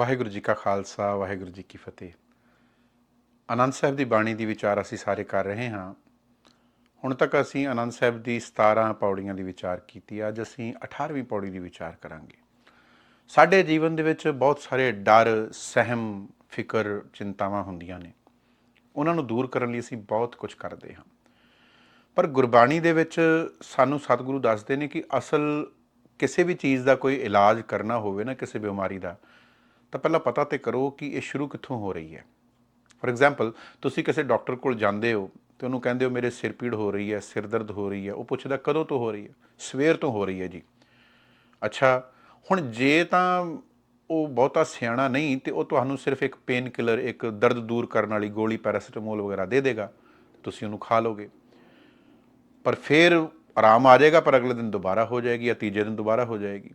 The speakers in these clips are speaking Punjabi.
ਵਾਹਿਗੁਰੂ ਜੀ ਕਾ ਖਾਲਸਾ, ਵਾਹਿਗੁਰੂ ਜੀ ਕੀ ਫਤਿਹ। ਆਨੰਦ ਸਾਹਿਬ ਦੀ ਬਾਣੀ ਦੀ ਵਿਚਾਰ ਅਸੀਂ ਸਾਰੇ ਕਰ ਰਹੇ ਹਾਂ। ਹੁਣ ਤੱਕ ਅਸੀਂ ਆਨੰਦ ਸਾਹਿਬ ਦੀ 17 ਪੌੜੀਆਂ ਦੀ ਵਿਚਾਰ ਕੀਤੀ, ਅੱਜ ਅਸੀਂ 18ਵੀਂ ਪੌੜੀ ਦੀ ਵਿਚਾਰ ਕਰਾਂਗੇ। ਸਾਡੇ ਜੀਵਨ ਦੇ ਵਿੱਚ ਬਹੁਤ ਸਾਰੇ ਡਰ, ਸਹਿਮ, ਫਿਕਰ, ਚਿੰਤਾਵਾਂ ਹੁੰਦੀਆਂ ਨੇ। ਉਹਨਾਂ ਨੂੰ ਦੂਰ ਕਰਨ ਲਈ ਅਸੀਂ ਬਹੁਤ ਕੁਝ ਕਰਦੇ ਹਾਂ। ਪਰ ਗੁਰਬਾਣੀ ਦੇ ਵਿੱਚ ਸਾਨੂੰ ਸਤਿਗੁਰੂ ਦੱਸਦੇ ਨੇ ਕਿ ਅਸਲ ਕਿਸੇ ਵੀ ਚੀਜ਼ ਦਾ ਕੋਈ ਇਲਾਜ ਕਰਨਾ ਹੋਵੇ ਨਾ, ਕਿਸੇ ਬਿਮਾਰੀ ਦਾ ਤਾਂ ਪਹਿਲਾਂ ਪਤਾ ਤੇ ਕਰੋ ਕਿ ਇਹ ਸ਼ੁਰੂ ਕਿੱਥੋਂ ਹੋ ਰਹੀ ਹੈ। ਫੋਰ ਐਗਜ਼ਾਮਪਲ ਤੁਸੀਂ ਕਿਸੇ ਡਾਕਟਰ ਕੋਲ ਜਾਂਦੇ ਹੋ ਤੇ ਉਹਨੂੰ ਕਹਿੰਦੇ ਹੋ, ਮੇਰੇ ਸਿਰ ਪੀੜ ਹੋ ਰਹੀ ਹੈ, ਸਿਰ ਦਰਦ ਹੋ ਰਹੀ ਹੈ। ਉਹ ਪੁੱਛਦਾ, ਕਦੋਂ ਤੋਂ ਹੋ ਰਹੀ ਹੈ? ਸਵੇਰ ਤੋਂ ਹੋ ਰਹੀ ਹੈ ਜੀ। ਅੱਛਾ, ਹੁਣ ਜੇ ਤਾਂ ਉਹ ਬਹੁਤਾ ਸਿਆਣਾ ਨਹੀਂ ਤੇ ਉਹ ਤੁਹਾਨੂੰ ਸਿਰਫ ਇੱਕ ਪੇਨ ਕਿਲਰ ਇੱਕ ਦਰਦ ਦੂਰ ਕਰਨ ਵਾਲੀ ਗੋਲੀ ਪੈਰਾਸੀਟਾਮੋਲ ਵਗੈਰਾ ਦੇ ਦੇਗਾ, ਤੁਸੀਂ ਉਹਨੂੰ ਖਾ ਲੋਗੇ ਪਰ ਫਿਰ ਆਰਾਮ ਆ ਜਾਏਗਾ, ਪਰ ਅਗਲੇ ਦਿਨ ਦੁਬਾਰਾ ਹੋ ਜਾਏਗੀ ਜਾਂ ਤੀਜੇ ਦਿਨ ਦੁਬਾਰਾ ਹੋ ਜਾਏਗੀ।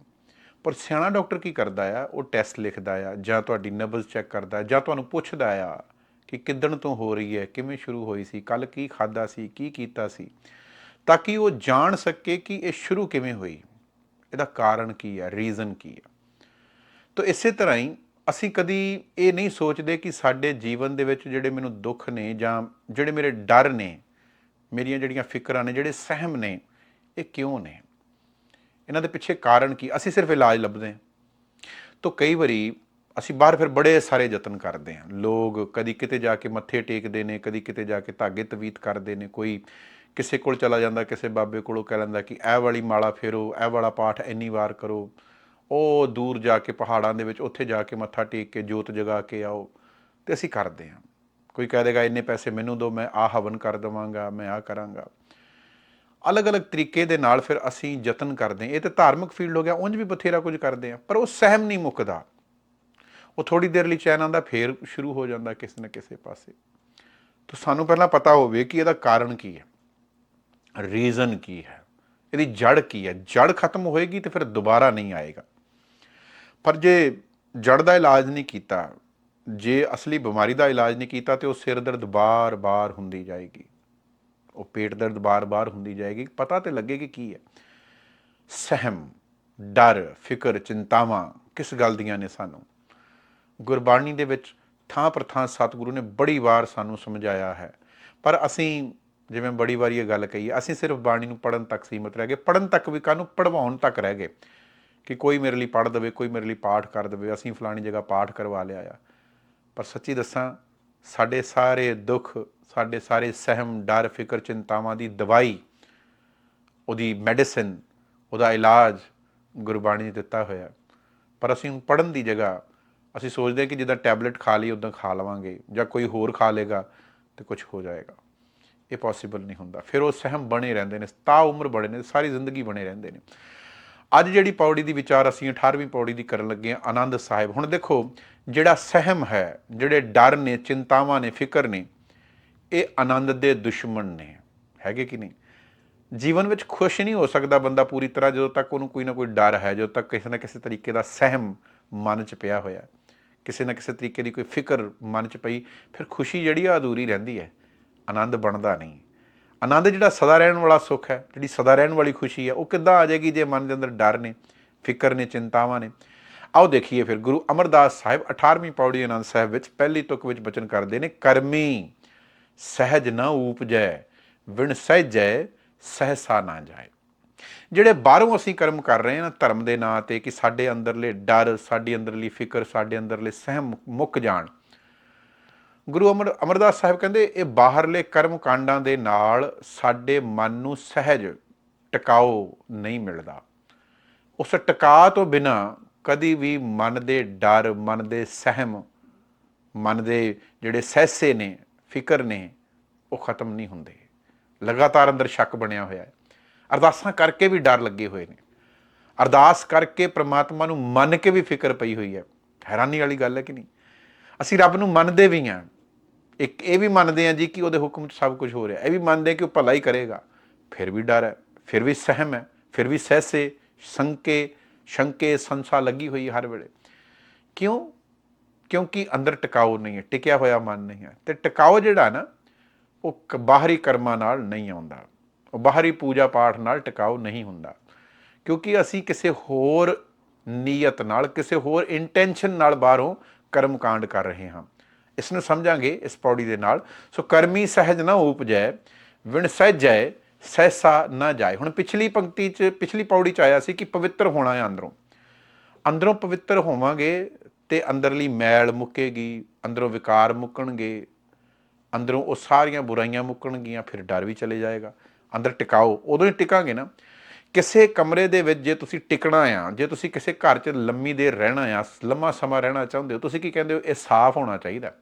ਪਰ ਸਿਆਣਾ ਡਾਕਟਰ ਕੀ ਕਰਦਾ ਆ? ਉਹ ਟੈਸਟ ਲਿਖਦਾ ਆ, ਜਾਂ ਤੁਹਾਡੀ ਨਬਜ਼ ਚੈੱਕ ਕਰਦਾ, ਜਾਂ ਤੁਹਾਨੂੰ ਪੁੱਛਦਾ ਆ ਕਿ ਕਿੱਦਣ ਤੋਂ ਹੋ ਰਹੀ ਹੈ, ਕਿਵੇਂ ਸ਼ੁਰੂ ਹੋਈ ਸੀ ਕੱਲ ਕੀ ਖਾਦਾ ਸੀ, ਕੀ ਕੀਤਾ ਸੀ, ਤਾਂ ਕਿ ਉਹ ਜਾਣ ਸਕੇ ਕਿ ਇਹ ਸ਼ੁਰੂ ਕਿਵੇਂ ਹੋਈ। ਇਹਦਾ ਕਾਰਨ ਕੀ ਹੈ ਰੀਜ਼ਨ ਕੀ ਹੈ ਤਾਂ ਇਸੇ ਤਰ੍ਹਾਂ ਹੀ ਅਸੀਂ ਕਦੀ ਇਹ ਨਹੀਂ ਸੋਚਦੇ ਕਿ ਸਾਡੇ ਜੀਵਨ ਦੇ ਵਿੱਚ ਜਿਹੜੇ ਮੈਨੂੰ ਦੁੱਖ ਨੇ ਜਾਂ ਜਿਹੜੇ ਮੇਰੇ ਡਰ ਨੇ, ਮੇਰੀਆਂ ਜਿਹੜੀਆਂ ਫਿਕਰਾਂ ਨੇ, ਜਿਹੜੇ ਸਹਿਮ ਨੇ, ਇਹ ਕਿਉਂ ਨੇ? ਇਹਨਾਂ ਦੇ ਪਿੱਛੇ ਕਾਰਨ ਕੀ? ਅਸੀਂ ਸਿਰਫ ਇਲਾਜ ਲੱਭਦੇ ਹਾਂ। ਤਾਂ ਕਈ ਵਾਰੀ ਅਸੀਂ ਬਾਹਰ ਫਿਰ ਬੜੇ ਸਾਰੇ ਯਤਨ ਕਰਦੇ ਹਾਂ। ਲੋਕ ਕਦੀ ਕਿਤੇ ਜਾ ਕੇ ਮੱਥੇ ਟੇਕਦੇ ਨੇ, ਕਦੀ ਕਿਤੇ ਜਾ ਕੇ ਧਾਗੇ ਤਵੀਤ ਕਰਦੇ ਨੇ। ਕੋਈ ਕਿਸੇ ਕੋਲ ਚਲਾ ਜਾਂਦਾ, ਕਿਸੇ ਬਾਬੇ ਕੋਲੋਂ ਕਹਿ ਲੈਂਦਾ ਕਿ ਇਹ ਵਾਲੀ ਮਾਲਾ ਫੇਰੋ, ਇਹ ਵਾਲਾ ਪਾਠ ਇੰਨੀ ਵਾਰ ਕਰੋ। ਉਹ ਦੂਰ ਜਾ ਕੇ ਪਹਾੜਾਂ ਦੇ ਵਿੱਚ ਉੱਥੇ ਜਾ ਕੇ ਮੱਥਾ ਟੇਕ ਕੇ ਜੋਤ ਜਗਾ ਕੇ ਆਓ ਤੇ ਅਸੀਂ ਕਰਦੇ ਹਾਂ। ਕੋਈ ਕਹਿ ਦੇਗਾ, ਇੰਨੇ ਪੈਸੇ ਮੈਨੂੰ ਦਿਓ ਮੈਂ ਆਹ ਹਵਨ ਕਰ ਦਵਾਂਗਾ, ਮੈਂ ਆਹ ਕਰਾਂਗਾ। ਅਲੱਗ-ਅਲੱਗ ਤਰੀਕੇ ਦੇ ਨਾਲ ਫਿਰ ਅਸੀਂ ਯਤਨ ਕਰਦੇ ਇਹ ਤੇ ਧਾਰਮਿਕ ਫੀਲਡ ਹੋ ਗਿਆ, ਉਂਝ ਵੀ ਬਥੇਰਾ ਕੁਝ ਕਰਦੇ ਹਾਂ, ਪਰ ਉਹ ਸਹਿਮ ਨਹੀਂ ਮੁੱਕਦਾ। ਉਹ ਥੋੜੀ ਦੇਰ ਲਈ ਚੈਨ ਆਉਂਦਾ, ਫੇਰ ਸ਼ੁਰੂ ਹੋ ਜਾਂਦਾ ਕਿਸੇ ਨਾ ਕਿਸੇ ਪਾਸੇ। ਤਾਂ ਸਾਨੂੰ ਪਹਿਲਾਂ ਪਤਾ ਹੋਵੇ ਕਿ ਇਹਦਾ ਕਾਰਨ ਕੀ ਹੈ ਰੀਜ਼ਨ ਕੀ ਹੈ, ਇਹਦੀ ਜੜ ਕੀ ਹੈ। ਜੜ ਖਤਮ ਹੋਏਗੀ ਤੇ ਫਿਰ ਦੁਬਾਰਾ ਨਹੀਂ ਆਏਗਾ। ਪਰ ਜੇ ਜੜ ਦਾ ਇਲਾਜ ਨਹੀਂ ਕੀਤਾ, ਜੇ ਅਸਲੀ ਬਿਮਾਰੀ ਦਾ ਇਲਾਜ ਨਹੀਂ ਕੀਤਾ, ਤੇ ਉਹ ਸਿਰ ਦਰਦ ਬਾਰ-ਬਾਰ ਹੁੰਦੀ ਜਾਏਗੀ। ਉਹ ਪੇਟ ਦਰਦ ਬਾਰ-ਬਾਰ ਹੁੰਦੀ ਜਾਏਗੀ, ਪਤਾ ਤੇ ਲੱਗੇ ਕਿ ਕੀ ਹੈ। ਸਹਿਮ, ਡਰ, ਫਿਕਰ, ਚਿੰਤਾਵਾਂ ਕਿਸ ਗੱਲ ਦੀਆਂ ਨੇ ਸਾਨੂੰ? ਗੁਰਬਾਣੀ ਦੇ ਵਿੱਚ ਥਾਂ ਪਰ ਥਾਂ ਸਤਿਗੁਰੂ ਨੇ ਬੜੀ ਵਾਰ ਸਾਨੂੰ ਸਮਝਾਇਆ ਹੈ। ਪਰ ਅਸੀਂ ਜਿਵੇਂ ਬੜੀ ਵਾਰੀ ਇਹ ਗੱਲ ਕਹੀ, ਅਸੀਂ ਸਿਰਫ ਬਾਣੀ ਨੂੰ ਪੜਨ ਤੱਕ ਸੀਮਤ ਰਹਿ ਗਏ। ਪੜਨ ਤੱਕ ਵੀ ਕਾਹਨੂੰ? ਪੜਵਾਉਣ ਤੱਕ ਰਹਿ ਗਏ। ਕਿ ਕੋਈ ਮੇਰੇ ਲਈ ਪੜ ਦੇਵੇ, ਕੋਈ ਮੇਰੇ ਲਈ ਪਾਠ ਕਰ ਦੇਵੇ, ਅਸੀਂ ਫਲਾਣੀ ਜਗ੍ਹਾ ਪਾਠ ਕਰਵਾ ਲਿਆ ਆ। ਪਰ ਸੱਚੀ ਦੱਸਾਂ ਸਾਡੇ ਸਾਰੇ ਦੁੱਖ, ਸਾਡੇ ਸਾਰੇ ਸਹਿਮ, ਡਰ, ਫਿਕਰ, ਚਿੰਤਾਵਾਂ ਦੀ ਦਵਾਈ, ਉਹਦੀ ਮੈਡੀਸਿਨ ਉਹਦਾ ਇਲਾਜ ਗੁਰਬਾਣੀ ਨੇ ਦਿੱਤਾ ਹੋਇਆ। ਪਰ ਅਸੀਂ ਹੁਣ ਪੜਨ ਦੀ ਜਗ੍ਹਾ, ਅਸੀਂ ਸੋਚਦੇ ਹਾਂ ਕਿ ਜਿੱਦਾਂ ਟੈਬਲੇਟ ਖਾ ਲਈ ਉਦਾਂ ਖਾ ਲਵਾਂਗੇ, ਜਾਂ ਕੋਈ ਹੋਰ ਖਾ ਲੇਗਾ ਤੇ ਕੁਝ ਹੋ ਜਾਏਗਾ। ਇਹ ਪੋਸੀਬਲ ਨਹੀਂ ਹੁੰਦਾ। ਫਿਰ ਉਹ ਸਹਿਮ ਬਣੇ ਰਹਿੰਦੇ ਨੇ ਤਾ ਉਮਰ ਬਣੇ ਨੇ, ਸਾਰੀ ਜ਼ਿੰਦਗੀ ਬਣੇ ਰਹਿੰਦੇ ਨੇ। ਅੱਜ ਜਿਹੜੀ ਪੌੜੀ ਦੀ ਵਿਚਾਰ ਅਸੀਂ 18ਵੀਂ ਪੌੜੀ ਦੀ ਕਰਨ ਲੱਗੇ ਹਾਂ, ਆਨੰਦ ਸਾਹਿਬ। ਹੁਣ ਦੇਖੋ ਜਿਹੜਾ ਸਹਿਮ ਹੈ, ਜਿਹੜੇ ਡਰ ਨੇ, ਚਿੰਤਾਵਾਂ ਨੇ, ਫਿਕਰ ਨੇ, ਇਹ ਆਨੰਦ ਦੇ ਦੁਸ਼ਮਣ ਨੇ। ਹੈਗੇ ਕਿ ਨਹੀਂ? ਜੀਵਨ ਵਿੱਚ ਖੁਸ਼ ਨਹੀਂ ਹੋ ਸਕਦਾ ਬੰਦਾ ਪੂਰੀ ਤਰ੍ਹਾਂ ਜਦੋਂ ਤੱਕ ਉਹਨੂੰ ਕੋਈ ਨਾ ਕੋਈ ਡਰ ਹੈ, ਜਦੋਂ ਤੱਕ ਕਿਸੇ ਨਾ ਕਿਸੇ ਤਰੀਕੇ ਦਾ ਸਹਿਮ ਮਨ 'ਚ ਪਿਆ ਹੋਇਆ ਕਿਸੇ ਨਾ ਕਿਸੇ ਤਰੀਕੇ ਦੀ ਕੋਈ ਫਿਕਰ ਮਨ 'ਚ ਪਈ, ਫਿਰ ਖੁਸ਼ੀ ਜਿਹੜੀ ਆ, ਅਧੂਰੀ ਰਹਿੰਦੀ ਹੈ। ਆਨੰਦ ਬਣਦਾ ਨਹੀਂ। ਆਨੰਦ ਜਿਹੜਾ ਸਦਾ ਰਹਿਣ ਵਾਲਾ ਸੁੱਖ ਹੈ, ਜਿਹੜੀ ਸਦਾ ਰਹਿਣ ਵਾਲੀ ਖੁਸ਼ੀ ਹੈ, ਉਹ ਕਿੱਦਾਂ ਆ ਜਾਏਗੀ ਜੇ ਮਨ ਦੇ ਅੰਦਰ ਡਰ ਨੇ, ਫਿਕਰ ਨੇ, ਚਿੰਤਾਵਾਂ ਨੇ? ਆਓ ਦੇਖੀਏ ਫਿਰ, ਗੁਰੂ ਅਮਰਦਾਸ ਸਾਹਿਬ 18ਵੀਂ ਪੌੜੀ ਆਨੰਦ ਸਾਹਿਬ ਵਿੱਚ ਪਹਿਲੀ ਤੁਕ ਵਿੱਚ ਬਚਨ ਕਰਦੇ ਨੇ, ਕਰਮੀ, ਸਹਿਜ ਨਾ ਉਪਜੈ ਵਿਣ ਸਹਿਜੈ, ਸਹਸਾ ਨਾ ਜਾਏ। ਜਿਹੜੇ ਬਾਹਰੋਂ ਅਸੀਂ ਕਰਮ ਕਰ ਰਹੇ ਹਾਂ ਨਾ, ਧਰਮ ਦੇ ਨਾਂ ਤੇ ਕਿ ਸਾਡੇ ਅੰਦਰਲੇ ਡਰ, ਸਾਡੀ ਅੰਦਰਲੀ ਫਿਕਰ, ਸਾਡੇ ਅੰਦਰਲੇ ਸਹਿਮ ਮੁੱਕ ਜਾਣ। ਗੁਰੂ ਅਮਰ, ਅਮਰਦਾਸ ਸਾਹਿਬ ਕਹਿੰਦੇ, ਇਹ ਬਾਹਰਲੇ ਕਰਮ ਕਾਂਡਾਂ ਦੇ ਨਾਲ ਸਾਡੇ ਮਨ ਨੂੰ ਸਹਿਜ ਟਿਕਾਓ ਨਹੀਂ ਮਿਲਦਾ। ਉਸ ਟਿਕਾ ਤੋਂ ਬਿਨਾ ਕਦੀ ਵੀ ਮਨ ਦੇ ਡਰ, ਮਨ ਦੇ ਸਹਿਮ, ਮਨ ਦੇ ਜਿਹੜੇ ਸਹਿਸੇ ਨੇ, ਫਿਕਰ ਨੇ, ਉਹ ਖਤਮ ਨਹੀਂ ਹੁੰਦੇ। ਲਗਾਤਾਰ ਅੰਦਰ ਸ਼ੱਕ ਬਣਿਆ ਹੋਇਆ ਹੈ। ਅਰਦਾਸਾਂ ਕਰਕੇ ਵੀ ਡਰ ਲੱਗੇ ਹੋਏ ਨੇ। ਅਰਦਾਸ ਕਰਕੇ ਪ੍ਰਮਾਤਮਾ ਨੂੰ ਮੰਨ ਕੇ ਵੀ ਫਿਕਰ ਪਈ ਹੋਈ ਹੈ। ਹੈਰਾਨੀ ਵਾਲੀ ਗੱਲ ਹੈ ਕਿ ਨਹੀਂ? ਅਸੀਂ ਰੱਬ ਨੂੰ ਮੰਨਦੇ ਵੀ ਹਾਂ। ਇੱਕ ਇਹ ਵੀ ਮੰਨਦੇ ਹਾਂ ਜੀ ਕਿ ਉਹਦੇ ਹੁਕਮ 'ਚ ਸਭ ਕੁਝ ਹੋ ਰਿਹਾ। ਇਹ ਵੀ ਮੰਨਦੇ ਹਾਂ ਕਿ ਉਹ ਭਲਾ ਹੀ ਕਰੇਗਾ। ਫਿਰ ਵੀ ਡਰ ਹੈ, ਫਿਰ ਵੀ ਸਹਿਮ ਹੈ, ਫਿਰ ਵੀ ਸਹਿਸੇ, ਸੰਕੇ ਸ਼ੰਕੇ ਸੰਸਾ ਲੱਗੀ ਹੋਈ ਹਰ ਵੇਲੇ। ਕਿਉਂ? ਕਿਉਂਕਿ ਅੰਦਰ ਟਿਕਾਓ ਨਹੀਂ ਹੈ, ਟਿਕਿਆ ਹੋਇਆ ਮਨ ਨਹੀਂ ਹੈ। ਤੇ ਟਿਕਾਓ ਜਿਹੜਾ ਨਾ, ਉਹ ਕ- ਬਾਹਰੀ ਕਰਮਾਂ ਨਾਲ ਨਹੀਂ ਆਉਂਦਾ। ਉਹ ਬਾਹਰੀ ਪੂਜਾ ਪਾਠ ਨਾਲ ਟਿਕਾਓ ਨਹੀਂ ਹੁੰਦਾ। ਕਿਉਂਕਿ ਅਸੀਂ ਕਿਸੇ ਹੋਰ ਨੀਅਤ ਨਾਲ, ਕਿਸੇ ਹੋਰ ਇੰਟੈਂਸ਼ਨ ਨਾਲ ਬਾਹਰੋਂ ਕਰਮ ਕਾਂਡ ਕਰ ਰਹੇ ਹਾਂ। ਇਸ ਨੂੰ ਸਮਝਾਂਗੇ ਇਸ ਪੌੜੀ ਦੇ ਨਾਲ। ਸੋ ਕਰਮੀ ਸਹਿਜ ਨਾ ਉਪਜੈ, ਵਿਣ ਸਹਿਜੈ ਸਹਿਸਾ ਨਾ ਜਾਏ। ਹੁਣ ਪਿਛਲੀ ਪੰਕਤੀ 'ਚ, ਪਿਛਲੀ ਪੌੜੀ 'ਚ ਆਇਆ ਸੀ ਕਿ ਪਵਿੱਤਰ ਹੋਣਾ ਹੈ ਅੰਦਰੋਂ। ਅੰਦਰੋਂ ਪਵਿੱਤਰ ਹੋਵਾਂਗੇ ਤੇ ਅੰਦਰਲੀ ਮੈਲ ਮੁੱਕੇਗੀ, ਅੰਦਰੋਂ ਵਿਕਾਰ ਮੁੱਕਣਗੇ, ਅੰਦਰੋਂ ਉਹ ਸਾਰੀਆਂ ਬੁਰਾਈਆਂ ਮੁੱਕਣਗੀਆਂ, ਫਿਰ ਡਰ ਵੀ ਚਲੇ ਜਾਏਗਾ। ਅੰਦਰ ਟਿਕਾਓ, ਉਦੋਂ ਹੀ ਟਿਕਾਂਗੇ ਨਾ। ਕਿਸੇ ਕਮਰੇ ਦੇ ਵਿੱਚ ਜੇ ਤੁਸੀਂ ਟਿਕਣਾ ਆ, ਜੇ ਤੁਸੀਂ ਕਿਸੇ ਘਰ 'ਚ ਲੰਮੀ ਦੇਰ ਰਹਿਣਾ ਆ, ਲੰਮਾ ਸਮਾਂ ਰਹਿਣਾ ਚਾਹੁੰਦੇ ਹੋ, ਤੁਸੀਂ ਕੀ ਕਹਿੰਦੇ ਹੋ? ਇਹ ਸਾਫ਼ ਹੋਣਾ ਚਾਹੀਦਾ।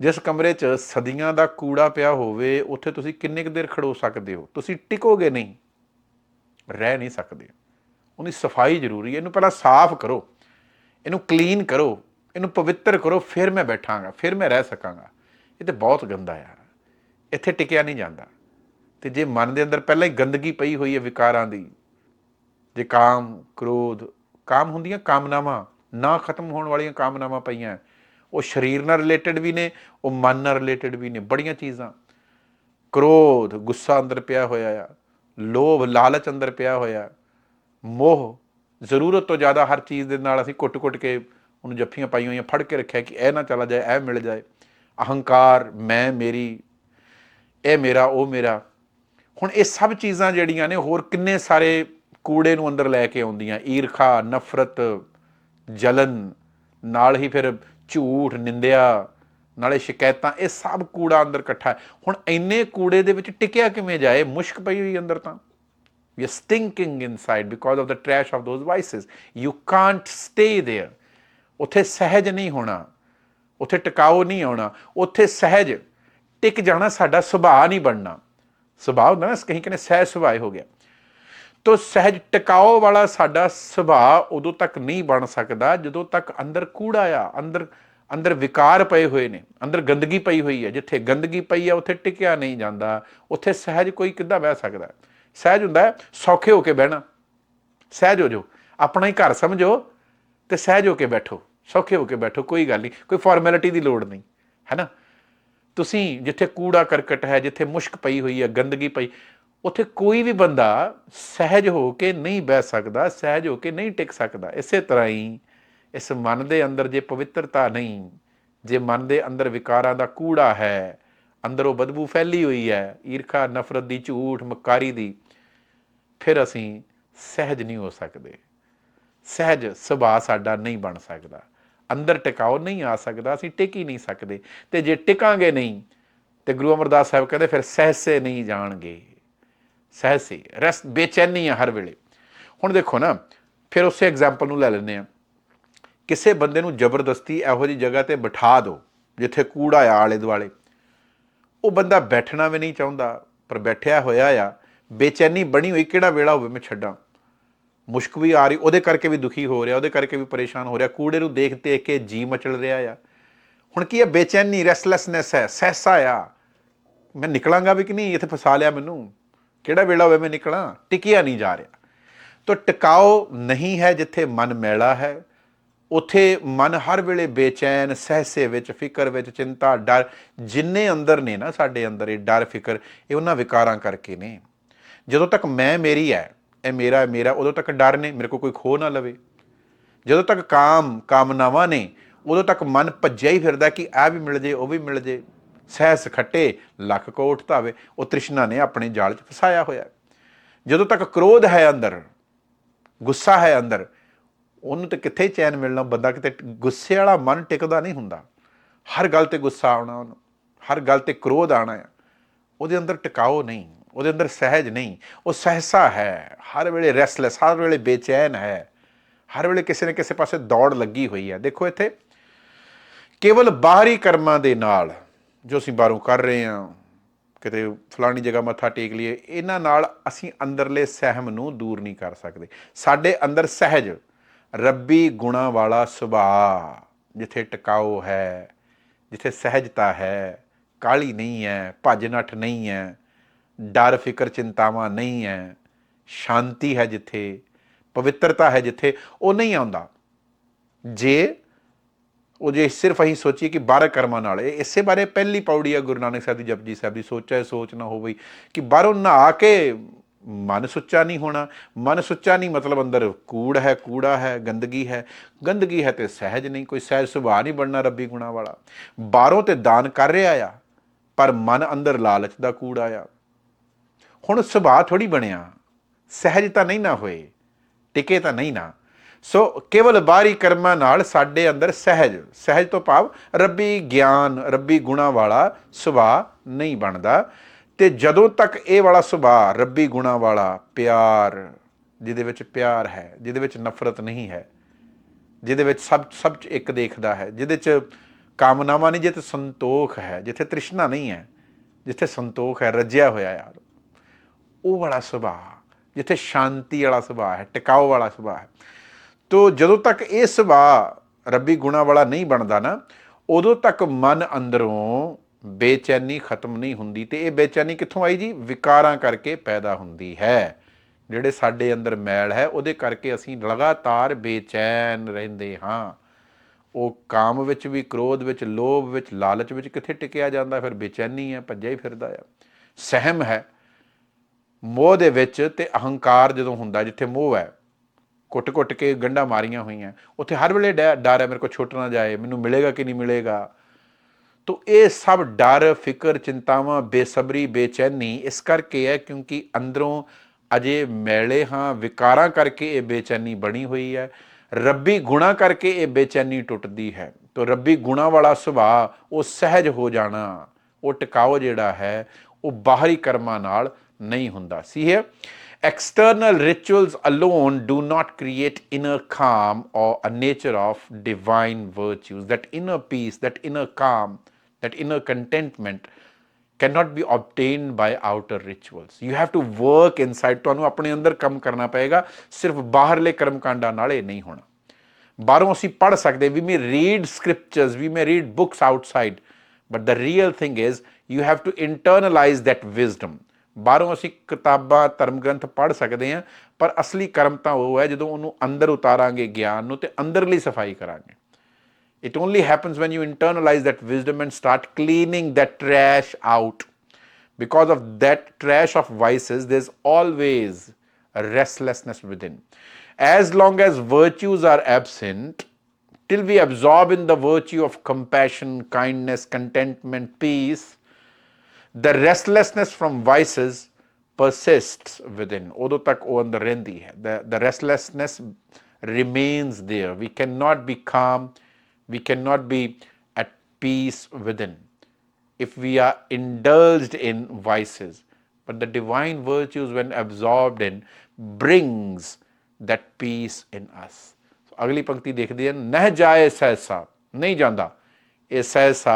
ਜਿਸ ਕਮਰੇ 'ਚ ਸਦੀਆਂ ਦਾ ਕੂੜਾ ਪਿਆ ਹੋਵੇ, ਉੱਥੇ ਤੁਸੀਂ ਕਿੰਨੇ ਕੁ ਦੇਰ ਖੜੋ ਸਕਦੇ ਹੋ? ਤੁਸੀਂ ਟਿਕੋਗੇ ਨਹੀਂ, ਰਹਿ ਨਹੀਂ ਸਕਦੇ। ਉਹਦੀ ਸਫ਼ਾਈ ਜ਼ਰੂਰੀ ਹੈ। ਇਹਨੂੰ ਪਹਿਲਾਂ ਸਾਫ਼ ਕਰੋ। ਇਹਨੂੰ ਕਲੀਨ ਕਰੋ। ਇਹਨੂੰ ਪਵਿੱਤਰ ਕਰੋ। ਫਿਰ ਮੈਂ ਬੈਠਾਂਗਾ। ਫਿਰ ਮੈਂ ਰਹਿ ਸਕਾਂਗਾ। ਇਹ ਤੇ ਬਹੁਤ ਗੰਦਾ ਆ ਇੱਥੇ ਟਿਕਿਆ ਨਹੀਂ ਜਾਂਦਾ। ਤੇ ਜੇ ਮਨ ਦੇ ਅੰਦਰ ਪਹਿਲਾਂ ਹੀ ਗੰਦਗੀ ਪਈ ਹੋਈ ਹੈ ਵਿਕਾਰਾਂ ਦੀ, ਜੇ ਕਾਮ, ਕ੍ਰੋਧ, ਕਾਮ ਹੁੰਦੀਆਂ ਕਾਮਨਾਵਾਂ, ਨਾ ਖਤਮ ਹੋਣ ਵਾਲੀਆਂ ਕਾਮਨਾਵਾਂ ਪਈਆਂ ਉਹ ਸਰੀਰ ਨਾਲ ਰਿਲੇਟਡ ਵੀ ਨੇ, ਉਹ ਮਨ ਨਾਲ ਰਿਲੇਟਡ ਵੀ ਨੇ, ਬੜੀਆਂ ਚੀਜ਼ਾਂ। ਕ੍ਰੋਧ, ਗੁੱਸਾ ਅੰਦਰ ਪਿਆ ਹੋਇਆ ਆ, ਲੋਭ, ਲਾਲਚ ਅੰਦਰ ਪਿਆ ਹੋਇਆ, ਮੋਹ, ਜ਼ਰੂਰਤ ਤੋਂ ਜ਼ਿਆਦਾ ਹਰ ਚੀਜ਼ ਦੇ ਨਾਲ ਅਸੀਂ ਕੁੱਟ-ਕੁੱਟ ਕੇ ਉਹਨੂੰ ਜੱਫੀਆਂ ਪਾਈਆਂ ਹੋਈਆਂ, ਫੜ ਕੇ ਰੱਖਿਆ ਕਿ ਇਹ ਨਾ ਚਲਾ ਜਾਏ, ਇਹ ਮਿਲ ਜਾਏ। ਅਹੰਕਾਰ, ਮੈਂ, ਮੇਰੀ, ਇਹ ਮੇਰਾ, ਉਹ ਮੇਰਾ। ਹੁਣ ਇਹ ਸਭ ਚੀਜ਼ਾਂ ਜਿਹੜੀਆਂ ਨੇ, ਹੋਰ ਕਿੰਨੇ ਸਾਰੇ ਕੂੜੇ ਨੂੰ ਅੰਦਰ ਲੈ ਕੇ ਆਉਂਦੀਆਂ, ਈਰਖਾ, ਨਫ਼ਰਤ, ਜਲਨ, ਨਾਲ ਹੀ ਫਿਰ ਝੂਠ, ਨਿੰਦਿਆ, ਨਾਲੇ ਸ਼ਿਕਾਇਤਾਂ, ਇਹ ਸਭ ਕੂੜਾ ਅੰਦਰ ਇਕੱਠਾ ਹੈ। ਹੁਣ ਇੰਨੇ ਕੂੜੇ ਦੇ ਵਿੱਚ ਟਿਕਿਆ ਕਿਵੇਂ ਜਾਏ? ਮੁਸ਼ਕ ਪਈ ਹੋਈ ਅੰਦਰ ਤਾਂ। We are stinking inside because of the trash of those vices. You can't stay there. ਉੱਥੇ ਸਹਿਜ ਨਹੀਂ ਹੋਣਾ। ਉੱਥੇ ਟਿਕਾਓ ਨਹੀਂ ਆਉਣਾ। ਉੱਥੇ ਸਹਿਜ ਟਿਕ ਜਾਣਾ, ਸਾਡਾ ਸੁਭਾਅ ਨਹੀਂ ਬਣਨਾ। ਸੁਭਾਅ ਹੁੰਦਾ ਨਾ ਕਹੀਂ ਕਹਿੰਦੇ ਸਹਿਜ ਸੁਭਾਅ ਹੋ ਗਿਆ ਤੋ ਸਹਿਜ ਟਿਕਾਓ ਵਾਲਾ ਸਾਡਾ ਸੁਭਾਅ ਉਦੋਂ ਤੱਕ ਨਹੀਂ ਬਣ ਸਕਦਾ, ਜਦੋਂ ਤੱਕ ਅੰਦਰ ਕੂੜਾ ਆ, ਅੰਦਰ ਅੰਦਰ ਵਿਕਾਰ ਪਏ ਹੋਏ ਨੇ, ਅੰਦਰ ਗੰਦਗੀ ਪਈ ਹੋਈ ਹੈ, ਜਿੱਥੇ ਗੰਦਗੀ ਪਈ ਹੈ ਉੱਥੇ ਟਿਕਿਆ ਨਹੀਂ ਜਾਂਦਾ, ਉੱਥੇ ਸਹਿਜ ਕੋਈ ਕਿੱਦਾਂ ਬਹਿ ਸਕਦਾ? ਸਹਿਜ ਹੁੰਦਾ ਸੌਖੇ ਹੋ ਕੇ ਬਹਿਣਾ, ਸਹਿਜ ਹੋ ਜਾਓ, ਆਪਣਾ ਹੀ ਘਰ ਸਮਝੋ ਤੇ ਸਹਿਜ ਹੋ ਕੇ ਬੈਠੋ, ਸੌਖੇ ਹੋ ਕੇ ਬੈਠੋ, ਕੋਈ ਗੱਲ ਨਹੀਂ, ਕੋਈ ਫਾਰਮੈਲਿਟੀ ਦੀ ਲੋੜ ਨਹੀਂ, ਹੈ ਨਾ? ਤੁਸੀਂ ਜਿੱਥੇ ਕੂੜਾ ਕਰਕਟ ਹੈ, ਜਿੱਥੇ ਮੁਸ਼ਕ ਪਈ ਹੋਈ ਹੈ, ਗੰਦਗੀ ਪਈ ਉੱਥੇ ਕੋਈ ਵੀ ਬੰਦਾ ਸਹਿਜ ਹੋ ਕੇ ਨਹੀਂ ਬਹਿ ਸਕਦਾ, ਸਹਿਜ ਹੋ ਕੇ ਨਹੀਂ ਟਿਕ ਸਕਦਾ। ਇਸੇ ਤਰ੍ਹਾਂ ਹੀ ਇਸ ਮਨ ਦੇ ਅੰਦਰ ਜੇ ਪਵਿੱਤਰਤਾ ਨਹੀਂ, ਜੇ ਮਨ ਦੇ ਅੰਦਰ ਵਿਕਾਰਾਂ ਦਾ ਕੂੜਾ ਹੈ, ਅੰਦਰੋਂ ਬਦਬੂ ਫੈਲੀ ਹੋਈ ਹੈ, ਈਰਖਾ, ਨਫ਼ਰਤ ਦੀ, ਝੂਠ, ਮਕਾਰੀ ਦੀ, ਫਿਰ ਅਸੀਂ ਸਹਿਜ ਨਹੀਂ ਹੋ ਸਕਦੇ। ਸਹਿਜ ਸੁਭਾਅ ਸਾਡਾ ਨਹੀਂ ਬਣ ਸਕਦਾ। ਅੰਦਰ ਟਿਕਾਓ ਨਹੀਂ ਆ ਸਕਦਾ, ਅਸੀਂ ਟਿਕ ਹੀ ਨਹੀਂ ਸਕਦੇ। ਤੇ ਜੇ ਟਿਕਾਂਗੇ ਨਹੀਂ, ਤੇ ਗੁਰੂ ਅਮਰਦਾਸ ਸਾਹਿਬ ਕਹਿੰਦੇ, ਫਿਰ ਸਹਿਸੇ ਨਹੀਂ ਜਾਣਗੇ। ਸਹਿਸੇ, ਰਸ ਬੇਚੈਨੀ ਆ ਹਰ ਵੇਲੇ। ਹੁਣ ਦੇਖੋ ਨਾ, ਫਿਰ ਉਸੇ ਐਗਜ਼ਾਮਪਲ ਨੂੰ ਲੈ ਲੈਂਦੇ ਆ ਕਿਸੇ ਬੰਦੇ ਨੂੰ ਜ਼ਬਰਦਸਤੀ ਇਹੋ ਜਿਹੀ ਜਗ੍ਹਾ ਤੇ ਬਿਠਾ ਦਿਓ, ਜਿੱਥੇ ਕੂੜਾ ਆ ਆਲੇ ਦੁਆਲੇ। ਉਹ ਬੰਦਾ ਬੈਠਣਾ ਵੀ ਨਹੀਂ ਚਾਹੁੰਦਾ, ਪਰ ਬੈਠਿਆ ਹੋਇਆ ਆ, ਬੇਚੈਨੀ ਬਣੀ ਹੋਈ ਕਿਹੜਾ ਵੇਲਾ ਹੋਵੇ ਮੈਂ ਛੱਡਾਂ। ਮੁਸ਼ਕ ਵੀ ਆ ਰਹੀ, ਉਹਦੇ ਕਰਕੇ ਵੀ ਦੁਖੀ ਹੋ ਰਿਹਾ, ਉਹਦੇ ਕਰਕੇ ਵੀ ਪਰੇਸ਼ਾਨ ਹੋ ਰਿਹਾ। ਕੂੜੇ ਨੂੰ ਦੇਖ ਦੇਖ ਕੇ ਜੀ ਮਚਲ ਰਿਹਾ ਆ। ਹੁਣ ਕੀ ਹੈ ਬੇਚੈਨੀ ਰੈਸਲੈਸਨੈਸ ਹੈ, ਸਹਿਸਾ ਆ। ਮੈਂ ਨਿਕਲਾਂਗਾ ਵੀ ਕਿ ਨਹੀਂ? ਇੱਥੇ ਫਸਾ ਲਿਆ ਮੈਨੂੰ। ਕਿਹੜਾ ਵੇਲਾ ਹੋਵੇ ਮੈਂ ਨਿਕਲਾਂ? ਟਿਕਿਆ ਨਹੀਂ ਜਾ ਰਿਹਾ। ਤਾਂ ਟਿਕਾਓ ਨਹੀਂ ਹੈ ਜਿੱਥੇ ਮਨ ਮੈਲਾ ਹੈ, ਉਥੇ ਮਨ ਹਰ ਵੇਲੇ ਬੇਚੈਨ, ਸਹਿਸੇ ਵਿੱਚ, ਫਿਕਰ ਵਿੱਚ, ਚਿੰਤਾ, ਡਰ, ਜਿੰਨੇ ਅੰਦਰ ਨੇ ਨਾ ਸਾਡੇ ਅੰਦਰ ਇਹ ਡਰ, ਫਿਕਰ, ਇਹ ਉਹਨਾਂ ਵਿਕਾਰਾਂ ਕਰਕੇ ਨੇ। ਜਦੋਂ ਤੱਕ ਮੈਂ ਮੇਰੀ ਹੈ, ਇਹ ਮੇਰਾ ਮੇਰਾ, ਉਦੋਂ ਤੱਕ ਡਰ ਨੇ, ਮੇਰੇ ਕੋਲ ਕੋਈ ਖੋ ਨਾ ਲਵੇ। ਜਦੋਂ ਤੱਕ ਕਾਮ, ਕਾਮਨਾਵਾਂ ਨੇ, ਉਦੋਂ ਤੱਕ ਮਨ ਭੱਜਿਆ ਹੀ ਫਿਰਦਾ ਕਿ ਆ ਵੀ ਮਿਲ ਜੇ, ਉਹ ਵੀ ਮਿਲ ਜੇ। ਸਹਿਸ ਖੱਟੇ, ਲੱਖ ਕੋਟ ਧਾਵੇ, ਉਹ ਤ੍ਰਿਸ਼ਨਾ ਨੇ ਆਪਣੇ ਜਾਲ 'ਚ ਫਸਾਇਆ ਹੋਇਆ। ਜਦੋਂ ਤੱਕ ਕ੍ਰੋਧ ਹੈ ਅੰਦਰ, ਗੁੱਸਾ ਹੈ ਅੰਦਰ, ਉਹਨੂੰ ਤੇ ਕਿੱਥੇ ਚੈਨ ਮਿਲਣਾ, ਬੰਦਾ ਕਿਤੇ ਗੁੱਸੇ ਵਾਲਾ ਮਨ ਟਿਕਦਾ ਨਹੀਂ ਹੁੰਦਾ। ਹਰ ਗੱਲ ਤੇ ਗੁੱਸਾ ਆਉਣਾ ਉਹਨੂੰ, ਹਰ ਗੱਲ ਤੇ ਕ੍ਰੋਧ ਆਣਾ ਆ। ਉਹਦੇ ਅੰਦਰ ਟਿਕਾਓ ਨਹੀਂ, ਉਹਦੇ ਅੰਦਰ ਸਹਿਜ ਨਹੀਂ, ਉਹ ਸਹਿਸਾ ਹੈ। ਹਰ ਵੇਲੇ ਰੈਸਲੈਸ ਹਰ ਵੇਲੇ ਬੇਚੈਨ ਹੈ। ਹਰ ਵੇਲੇ ਕਿਸੇ ਨਾ ਕਿਸੇ ਪਾਸੇ ਦੌੜ ਲੱਗੀ ਹੋਈ ਹੈ। ਦੇਖੋ ਇੱਥੇ, ਕੇਵਲ ਬਾਹਰੀ ਕਰਮਾਂ ਦੇ ਨਾਲ ਜੋ ਅਸੀਂ ਬਾਹਰੋਂ ਕਰ ਰਹੇ ਹਾਂ, ਕਿਤੇ ਫਲਾਣੀ ਜਗ੍ਹਾ ਮੱਥਾ ਟੇਕ ਲਈਏ, ਇਹਨਾਂ ਨਾਲ ਅਸੀਂ ਅੰਦਰਲੇ ਸਹਿਮ ਨੂੰ ਦੂਰ ਨਹੀਂ ਕਰ ਸਕਦੇ। ਸਾਡੇ ਅੰਦਰ ਸਹਿਜ, ਰੱਬੀ ਗੁਣਾ ਵਾਲਾ ਸੁਭਾਅ, ਜਿੱਥੇ ਟਿਕਾਓ ਹੈ, ਜਿੱਥੇ ਸਹਿਜਤਾ ਹੈ ਕਾਲੀ ਨਹੀਂ ਹੈ, ਭੱਜ ਨੱਠ ਨਹੀਂ ਹੈ, ਡਰ, ਫਿਕਰ, ਚਿੰਤਾਵਾਂ ਨਹੀਂ ਹੈ, ਸ਼ਾਂਤੀ ਹੈ ਜਿੱਥੇ, ਪਵਿੱਤਰਤਾ ਹੈ ਜਿੱਥੇ, ਉਹ ਨਹੀਂ ਆਉਂਦਾ। ਜੇ ਉਹ ਜੇ ਸਿਰਫ ਅਸੀਂ ਸੋਚੀਏ ਕਿ 12 ਕਰਮਾਂ ਨਾਲ, ਇਹ ਇਸੇ ਬਾਰੇ ਪਹਿਲੀ ਪੌੜੀ ਆ ਗੁਰੂ ਨਾਨਕ ਸਾਹਿਬ ਦੀ, ਜਪਜੀ ਸਾਹਿਬ ਦੀ, ਸੋਚਿਆ ਸੋਚ ਨਾ ਹੋਵੇ ਕਿ ਬਾਹਰੋਂ ਨਹਾ ਕੇ ਮਨ ਸੁੱਚਾ ਨਹੀਂ ਹੋਣਾ। ਮਨ ਸੁੱਚਾ ਨਹੀਂ ਮਤਲਬ ਅੰਦਰ ਕੂੜ ਹੈ, ਕੂੜਾ ਹੈ, ਗੰਦਗੀ ਹੈ। ਗੰਦਗੀ ਹੈ ਤੇ ਸਹਿਜ ਨਹੀਂ, ਕੋਈ ਸਹਿਜ ਸੁਭਾਅ ਨਹੀਂ ਬਣਨਾ ਰੱਬੀ ਗੁਣਾ ਵਾਲਾ। ਬਾਹਰੋਂ ਤੇ ਦਾਨ ਕਰ ਰਿਹਾ ਆ, ਪਰ ਮਨ ਅੰਦਰ ਲਾਲਚ ਦਾ ਕੂੜ ਆਇਆ। ਹੁਣ ਸੁਭਾਅ ਥੋੜੀ ਬਣਿਆ, ਸਹਿਜ ਤਾਂ ਨਹੀਂ ਨਾ ਹੋਏ, ਟਿਕੇ ਤਾਂ ਨਹੀਂ ਨਾ। ਸੋ ਕੇਵਲ ਬਾਹਰੀ ਕਰਮਾਂ ਨਾਲ ਸਾਡੇ ਅੰਦਰ ਸਹਿਜ ਸਹਿਜ ਤੋਂ ਭਾਵ ਰੱਬੀ ਗਿਆਨ, ਰੱਬੀ ਗੁਣਾ ਵਾਲਾ ਸੁਭਾਅ ਨਹੀਂ ਬਣਦਾ। ਤੇ ਜਦੋਂ ਤੱਕ ਇਹ ਵਾਲਾ ਸੁਭਾਅ ਰੱਬੀ ਗੁਣਾ ਵਾਲਾ ਪਿਆਰ, ਜਿਹਦੇ ਵਿੱਚ ਪਿਆਰ ਹੈ, ਜਿਹਦੇ ਵਿੱਚ ਨਫ਼ਰਤ ਨਹੀਂ ਹੈ, ਜਿਹਦੇ ਵਿੱਚ ਸਭ ਸਭ ਚ ਇੱਕ ਦੇਖਦਾ ਹੈ, ਜਿਹਦੇ ਚ ਕਾਮਨਾਵਾਂ ਨਹੀਂ ਜਿੱਥੇ ਸੰਤੋਖ ਹੈ, ਜਿੱਥੇ ਤ੍ਰਿਸ਼ਨਾ ਨਹੀਂ ਹੈ, ਜਿੱਥੇ ਸੰਤੋਖ ਹੈ, ਰੱਜਿਆ ਹੋਇਆ ਯਾਰ ਉਹ ਵਾਲਾ ਸੁਭਾਅ, ਜਿੱਥੇ ਸ਼ਾਂਤੀ ਵਾਲਾ ਸੁਭਾਅ ਹੈ ਟਿਕਾਓ ਵਾਲਾ ਸੁਭਾਅ ਹੈ ਤੋ ਜਦੋਂ ਤੱਕ ਇਹ ਸੁਭਾਅ ਰੱਬੀ ਗੁਣਾ ਵਾਲਾ ਨਹੀਂ ਬਣਦਾ ਨਾ, ਉਦੋਂ ਤੱਕ ਮਨ ਅੰਦਰੋਂ ਬੇਚੈਨੀ ਖਤਮ ਨਹੀਂ ਹੁੰਦੀ ਤੇ ਇਹ ਬੇਚੈਨੀ ਕਿੱਥੋਂ ਆਈ ਜੀ? ਵਿਕਾਰਾਂ ਕਰਕੇ ਪੈਦਾ ਹੁੰਦੀ ਹੈ। ਜਿਹੜੇ ਸਾਡੇ ਅੰਦਰ ਮੈਲ ਹੈ, ਉਹਦੇ ਕਰਕੇ ਅਸੀਂ ਲਗਾਤਾਰ ਬੇਚੈਨ ਰਹਿੰਦੇ ਹਾਂ। ਉਹ ਕਾਮ ਵਿੱਚ ਵੀ, ਕ੍ਰੋਧ ਵਿੱਚ, ਲੋਭ ਵਿੱਚ, ਲਾਲਚ ਵਿੱਚ ਕਿੱਥੇ ਟਿਕਿਆ ਜਾਂਦਾ? ਫਿਰ ਬੇਚੈਨੀ ਹੈ, ਭੱਜਿਆ ਹੀ ਫਿਰਦਾ ਆ। ਸਹਿਮ ਹੈ। ਮੋਹ ਦੇ ਵਿੱਚ ਤੇ ਅਹੰਕਾਰ ਜਦੋਂ ਹੁੰਦਾ, ਜਿੱਥੇ ਮੋਹ ਹੈ ਕੁੱਟ-ਕੁੱਟ ਕੇ ਗੰਢਾਂ ਮਾਰੀਆਂ ਹੋਈਆਂ। ਉੱਥੇ ਹਰ ਵੇਲੇ ਡਰ ਡਰ ਹੈ ਮੇਰੇ ਕੋਲ ਛੁੱਟ ਨਾ ਜਾਏ, ਮੈਨੂੰ ਮਿਲੇਗਾ ਕਿ ਨਹੀਂ ਮਿਲੇਗਾ। ਤੋ ਇਹ ਸਭ ਡਰ, ਫਿਕਰ, ਚਿੰਤਾਵਾਂ, ਬੇਸਬਰੀ, ਬੇਚੈਨੀ, ਇਸ ਕਰਕੇ ਹੈ ਕਿਉਂਕਿ ਅੰਦਰੋਂ ਅਜੇ ਮੈਲੇ ਹਾਂ, ਵਿਕਾਰਾਂ ਕਰਕੇ ਇਹ ਬੇਚੈਨੀ ਬਣੀ ਹੋਈ ਹੈ। ਰੱਬੀ ਗੁਣਾ ਕਰਕੇ ਇਹ ਬੇਚੈਨੀ ਟੁੱਟਦੀ ਹੈ। ਤੋ ਰੱਬੀ ਗੁਣਾ ਵਾਲਾ ਸੁਭਾਅ, ਉਹ ਸਹਿਜ ਹੋ ਜਾਣਾ, ਉਹ ਟਿਕਾਓ ਜਿਹੜਾ ਹੈ, ਉਹ ਬਾਹਰੀ ਕਰਮਾਂ ਨਾਲ ਨਹੀਂ ਹੁੰਦਾ। ਸੀ ਹੈ External rituals alone do not create inner calm or a nature of divine virtues. That inner peace, that inner calm, that inner contentment cannot be obtained by outer rituals. You have to work inside. ਤੁਹਾਨੂੰ ਆਪਣੇ ਅੰਦਰ ਕੰਮ ਕਰਨਾ ਪਏਗਾ ਸਿਰਫ ਬਾਹਰਲੇ ਕਰਮਕਾਂਡਾਂ ਨਾਲ ਇਹ ਨਹੀਂ ਹੋਣਾ ਬਾਹਰੋਂ ਅਸੀਂ ਪੜ ਸਕਦੇ we may read scriptures we may read books outside but the real thing is you have to internalise that wisdom ਬਾਹਰੋਂ ਅਸੀਂ ਕਿਤਾਬਾਂ ਧਰਮ ਗ੍ਰੰਥ ਪੜ ਸਕਦੇ ਹਾਂ ਪਰ ਅਸਲੀ ਕਰਮ ਤਾਂ ਉਹ ਹੈ ਜਦੋਂ ਉਹਨੂੰ ਅੰਦਰ ਉਤਾਰਾਂਗੇ ਗਿਆਨ ਨੂੰ ਤੇ ਅੰਦਰਲੀ ਸਫ਼ਾਈ ਕਰਾਂਗੇ it only happens when you internalize that wisdom and start cleaning that trash out because of that trash of vices there's always a restlessness within as long as virtues are absent till we absorb in the virtue of compassion kindness contentment peace the restlessness from vices persists within ਉਦੋਂ ਤੱਕ ਉਹ ਅੰਦਰ ਰਹਿੰਦੀ ਹੈ the, the restlessness remains there we cannot be calm we cannot be at peace within if we are indulged in vices but the divine virtues when absorbed in brings that peace in us so ਅਗਲੀ ਪੰਕਤੀ ਦੇਖਦੇ ਹਾਂ ਨਹਿ ਜਾਏ ਸਹਿਸਾ ਨਹੀਂ ਜਾਂਦਾ ਇਹ ਸਹਿਸਾ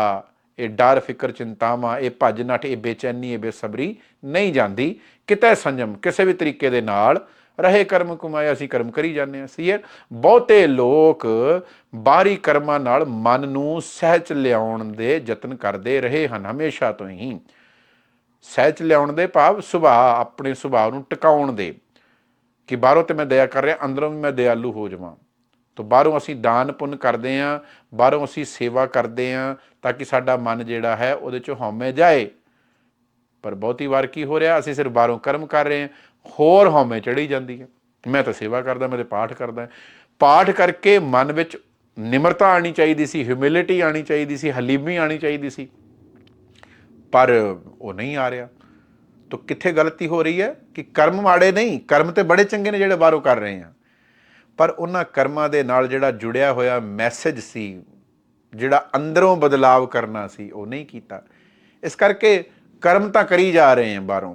ਇਹ ਡਰ, ਫਿਕਰ, ਚਿੰਤਾਵਾਂ, ਇਹ ਭੱਜ ਨੱਠ, ਇਹ ਬੇਚੈਨੀ, ਇਹ ਬੇਸਬਰੀ ਨਹੀਂ ਜਾਂਦੀ। ਕਿਤੇ ਸੰਜਮ, ਕਿਸੇ ਵੀ ਤਰੀਕੇ ਦੇ ਨਾਲ ਰਹੇ ਕਰਮ ਕਮਾਏ, ਅਸੀਂ ਕਰਮ ਕਰੀ ਜਾਂਦੇ ਹਾਂ। ਸੀ ਬਹੁਤੇ ਲੋਕ ਬਾਹਰੀ ਕਰਮਾਂ ਨਾਲ ਮਨ ਨੂੰ ਸਹਿਜ ਲਿਆਉਣ ਦੇ ਯਤਨ ਕਰਦੇ ਰਹੇ ਹਨ, ਹਮੇਸ਼ਾ ਤੋਂ ਹੀ। ਸਹਿਜ ਲਿਆਉਣ ਦੇ ਭਾਵ ਸੁਭਾਅ, ਆਪਣੇ ਸੁਭਾਅ ਨੂੰ ਟਿਕਾਉਣ ਦੇ। ਕਿ ਬਾਹਰੋਂ ਤੇ ਮੈਂ ਦਇਆ ਕਰ ਰਿਹਾ, ਅੰਦਰੋਂ ਵੀ ਮੈਂ ਦਿਆਲੂ ਹੋ ਜਾਵਾਂ। ਤੋਂ ਬਾਹਰੋਂ ਅਸੀਂ ਦਾਨ ਪੁੰਨ ਕਰਦੇ ਆਂ ਬਾਹਰੋਂ ਅਸੀਂ ਸੇਵਾ ਕਰਦੇ ਆਂ ਤਾਂ ਕਿ ਸਾਡਾ ਮਨ ਜਿਹੜਾ ਹੈ ਉਹਦੇ ਚੋਂ ਹਉਮੈ ਜਾਏ। ਪਰ ਬਹੁਤੀ ਵਾਰ ਕੀ ਹੋ ਰਿਹਾ? ਅਸੀਂ ਸਿਰਫ ਬਾਹਰੋਂ ਕਰਮ ਕਰ ਰਹੇ ਹਾਂ, ਹੋਰ ਹਉਮੈ ਚੜੀ ਜਾਂਦੀ ਹੈ। ਮੈਂ ਤਾਂ ਸੇਵਾ ਕਰਦਾ, ਮੈਂ ਤੇ ਪਾਠ ਕਰਦਾ। ਪਾਠ ਕਰਕੇ ਮਨ ਵਿੱਚ ਨਿਮਰਤਾ ਆਣੀ ਚਾਹੀਦੀ ਸੀ ਹਿਊਮਿਲਿਟੀ ਆਣੀ ਚਾਹੀਦੀ ਸੀ, ਹਲੀਮੀ ਆਣੀ ਚਾਹੀਦੀ ਸੀ। ਪਰ ਉਹ ਨਹੀਂ ਆ ਰਿਹਾ। ਤਾਂ ਕਿੱਥੇ ਗਲਤੀ ਹੋ ਰਹੀ ਹੈ? ਕਿ ਕਰਮ ਮਾੜੇ ਨਹੀਂ, ਕਰਮ ਤੇ ਬੜੇ ਚੰਗੇ ਨੇ ਜਿਹੜੇ ਬਾਹਰੋਂ ਕਰ ਰਹੇ ਆ। ਪਰ ਉਹਨਾਂ ਕਰਮਾਂ ਦੇ ਨਾਲ ਜਿਹੜਾ ਜੁੜਿਆ ਹੋਇਆ ਮੈਸੇਜ ਸੀ, ਜਿਹੜਾ ਅੰਦਰੋਂ ਬਦਲਾਵ ਕਰਨਾ ਸੀ, ਉਹ ਨਹੀਂ ਕੀਤਾ। ਇਸ ਕਰਕੇ ਕਰਮ ਤਾਂ ਕਰੀ ਜਾ ਰਹੇ ਆ ਬਾਹਰੋਂ,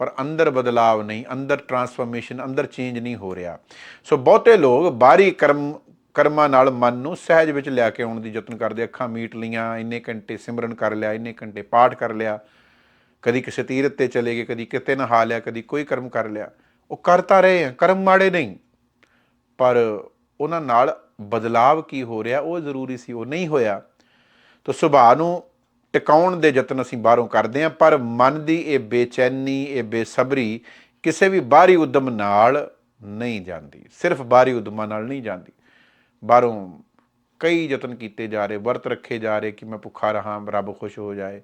ਪਰ ਅੰਦਰ ਬਦਲਾਵ ਨਹੀਂ, ਅੰਦਰ ਟਰਾਂਸਫਰਮੇਸ਼ਨ ਅੰਦਰ ਚੇਂਜ ਨਹੀਂ ਹੋ ਰਿਹਾ। ਸੋ ਬਹੁਤੇ ਲੋਕ ਬਾਹਰੀ ਕਰਮ, ਕਰਮਾਂ ਨਾਲ ਮਨ ਨੂੰ ਸਹਿਜ ਵਿੱਚ ਲਿਆ ਕੇ ਆਉਣ ਦੀ ਯਤਨ ਕਰਦੇ ਅੱਖਾਂ ਮੀਟ ਲੀਆਂ ਇੰਨੇ ਘੰਟੇ ਸਿਮਰਨ ਕਰ ਲਿਆ, ਇੰਨੇ ਘੰਟੇ ਪਾਠ ਕਰ ਲਿਆ। ਕਦੀ ਕਿਸੇ ਤੀਰਥ ਤੇ ਚਲੇ ਗਏ, ਕਦੀ ਕਿਤੇ ਨਹਾ ਲਿਆ, ਕਦੀ ਕੋਈ ਕਰਮ ਕਰ ਲਿਆ। ਉਹ ਕਰਤਾ ਰਹੇ ਆ ਕਰਮ ਮਾੜੇ ਨਹੀਂ। ਪਰ ਉਹਨਾਂ ਨਾਲ ਬਦਲਾਵ ਕੀ ਹੋ ਰਿਹਾ, ਉਹ ਜ਼ਰੂਰੀ ਸੀ, ਉਹ ਨਹੀਂ ਹੋਇਆ। ਤਾਂ ਸੁਭਾਅ ਨੂੰ ਟਿਕਾਉਣ ਦੇ ਯਤਨ ਅਸੀਂ ਬਾਹਰੋਂ ਕਰਦੇ ਹਾਂ, ਪਰ ਮਨ ਦੀ ਇਹ ਬੇਚੈਨੀ, ਇਹ ਬੇਸਬਰੀ ਕਿਸੇ ਵੀ ਬਾਹਰੀ ਉਦਮ ਨਾਲ ਨਹੀਂ ਜਾਂਦੀ। ਸਿਰਫ ਬਾਹਰੀ ਉਦਮਾਂ ਨਾਲ ਨਹੀਂ ਜਾਂਦੀ। ਬਾਹਰੋਂ ਕਈ ਯਤਨ ਕੀਤੇ ਜਾ ਰਹੇ, ਵਰਤ ਰੱਖੇ ਜਾ ਰਹੇ ਕਿ ਮੈਂ ਭੁੱਖਾ ਰਹਾ, ਰੱਬ ਖੁਸ਼ ਹੋ ਜਾਏ।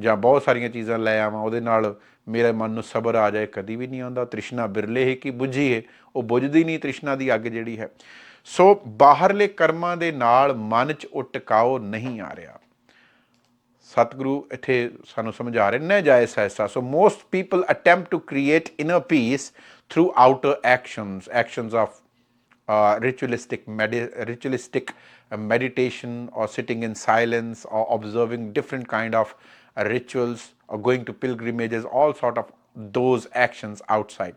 ਜਾਂ ਬਹੁਤ ਸਾਰੀਆਂ ਚੀਜ਼ਾਂ ਲੈ ਆਵਾਂ ਉਹਦੇ ਨਾਲ ਮੇਰੇ ਮਨ ਨੂੰ ਸਬਰ ਆ ਜਾਏ ਕਦੀ ਵੀ ਨਹੀਂ ਆਉਂਦਾ। ਤ੍ਰਿਸ਼ਨਾ ਬਿਰਲੇ ਹੈ ਕਿ ਬੁਝੀ ਹੈ ਉਹ ਬੁਝਦੀ ਨਹੀਂ ਤ੍ਰਿਸ਼ਨਾ ਦੀ ਅੱਗ ਜਿਹੜੀ ਹੈ। ਸੋ ਬਾਹਰਲੇ ਕਰਮਾਂ ਦੇ ਨਾਲ ਮਨ 'ਚ ਉਹ ਟਿਕਾਓ ਨਹੀਂ ਆ ਰਿਹਾ। ਸਤਿਗੁਰੂ ਇੱਥੇ ਸਾਨੂੰ ਸਮਝਾ ਰਹੇ ਨੇ ਜਾਇਜ਼ ਸਹਿਸਾ। So most people attempt to create inner peace through outer actions actions of uh, ritualistic medi- ritualistic uh, meditation or sitting in silence or observing different kind of rituals or going to pilgrimages all sort of those actions outside.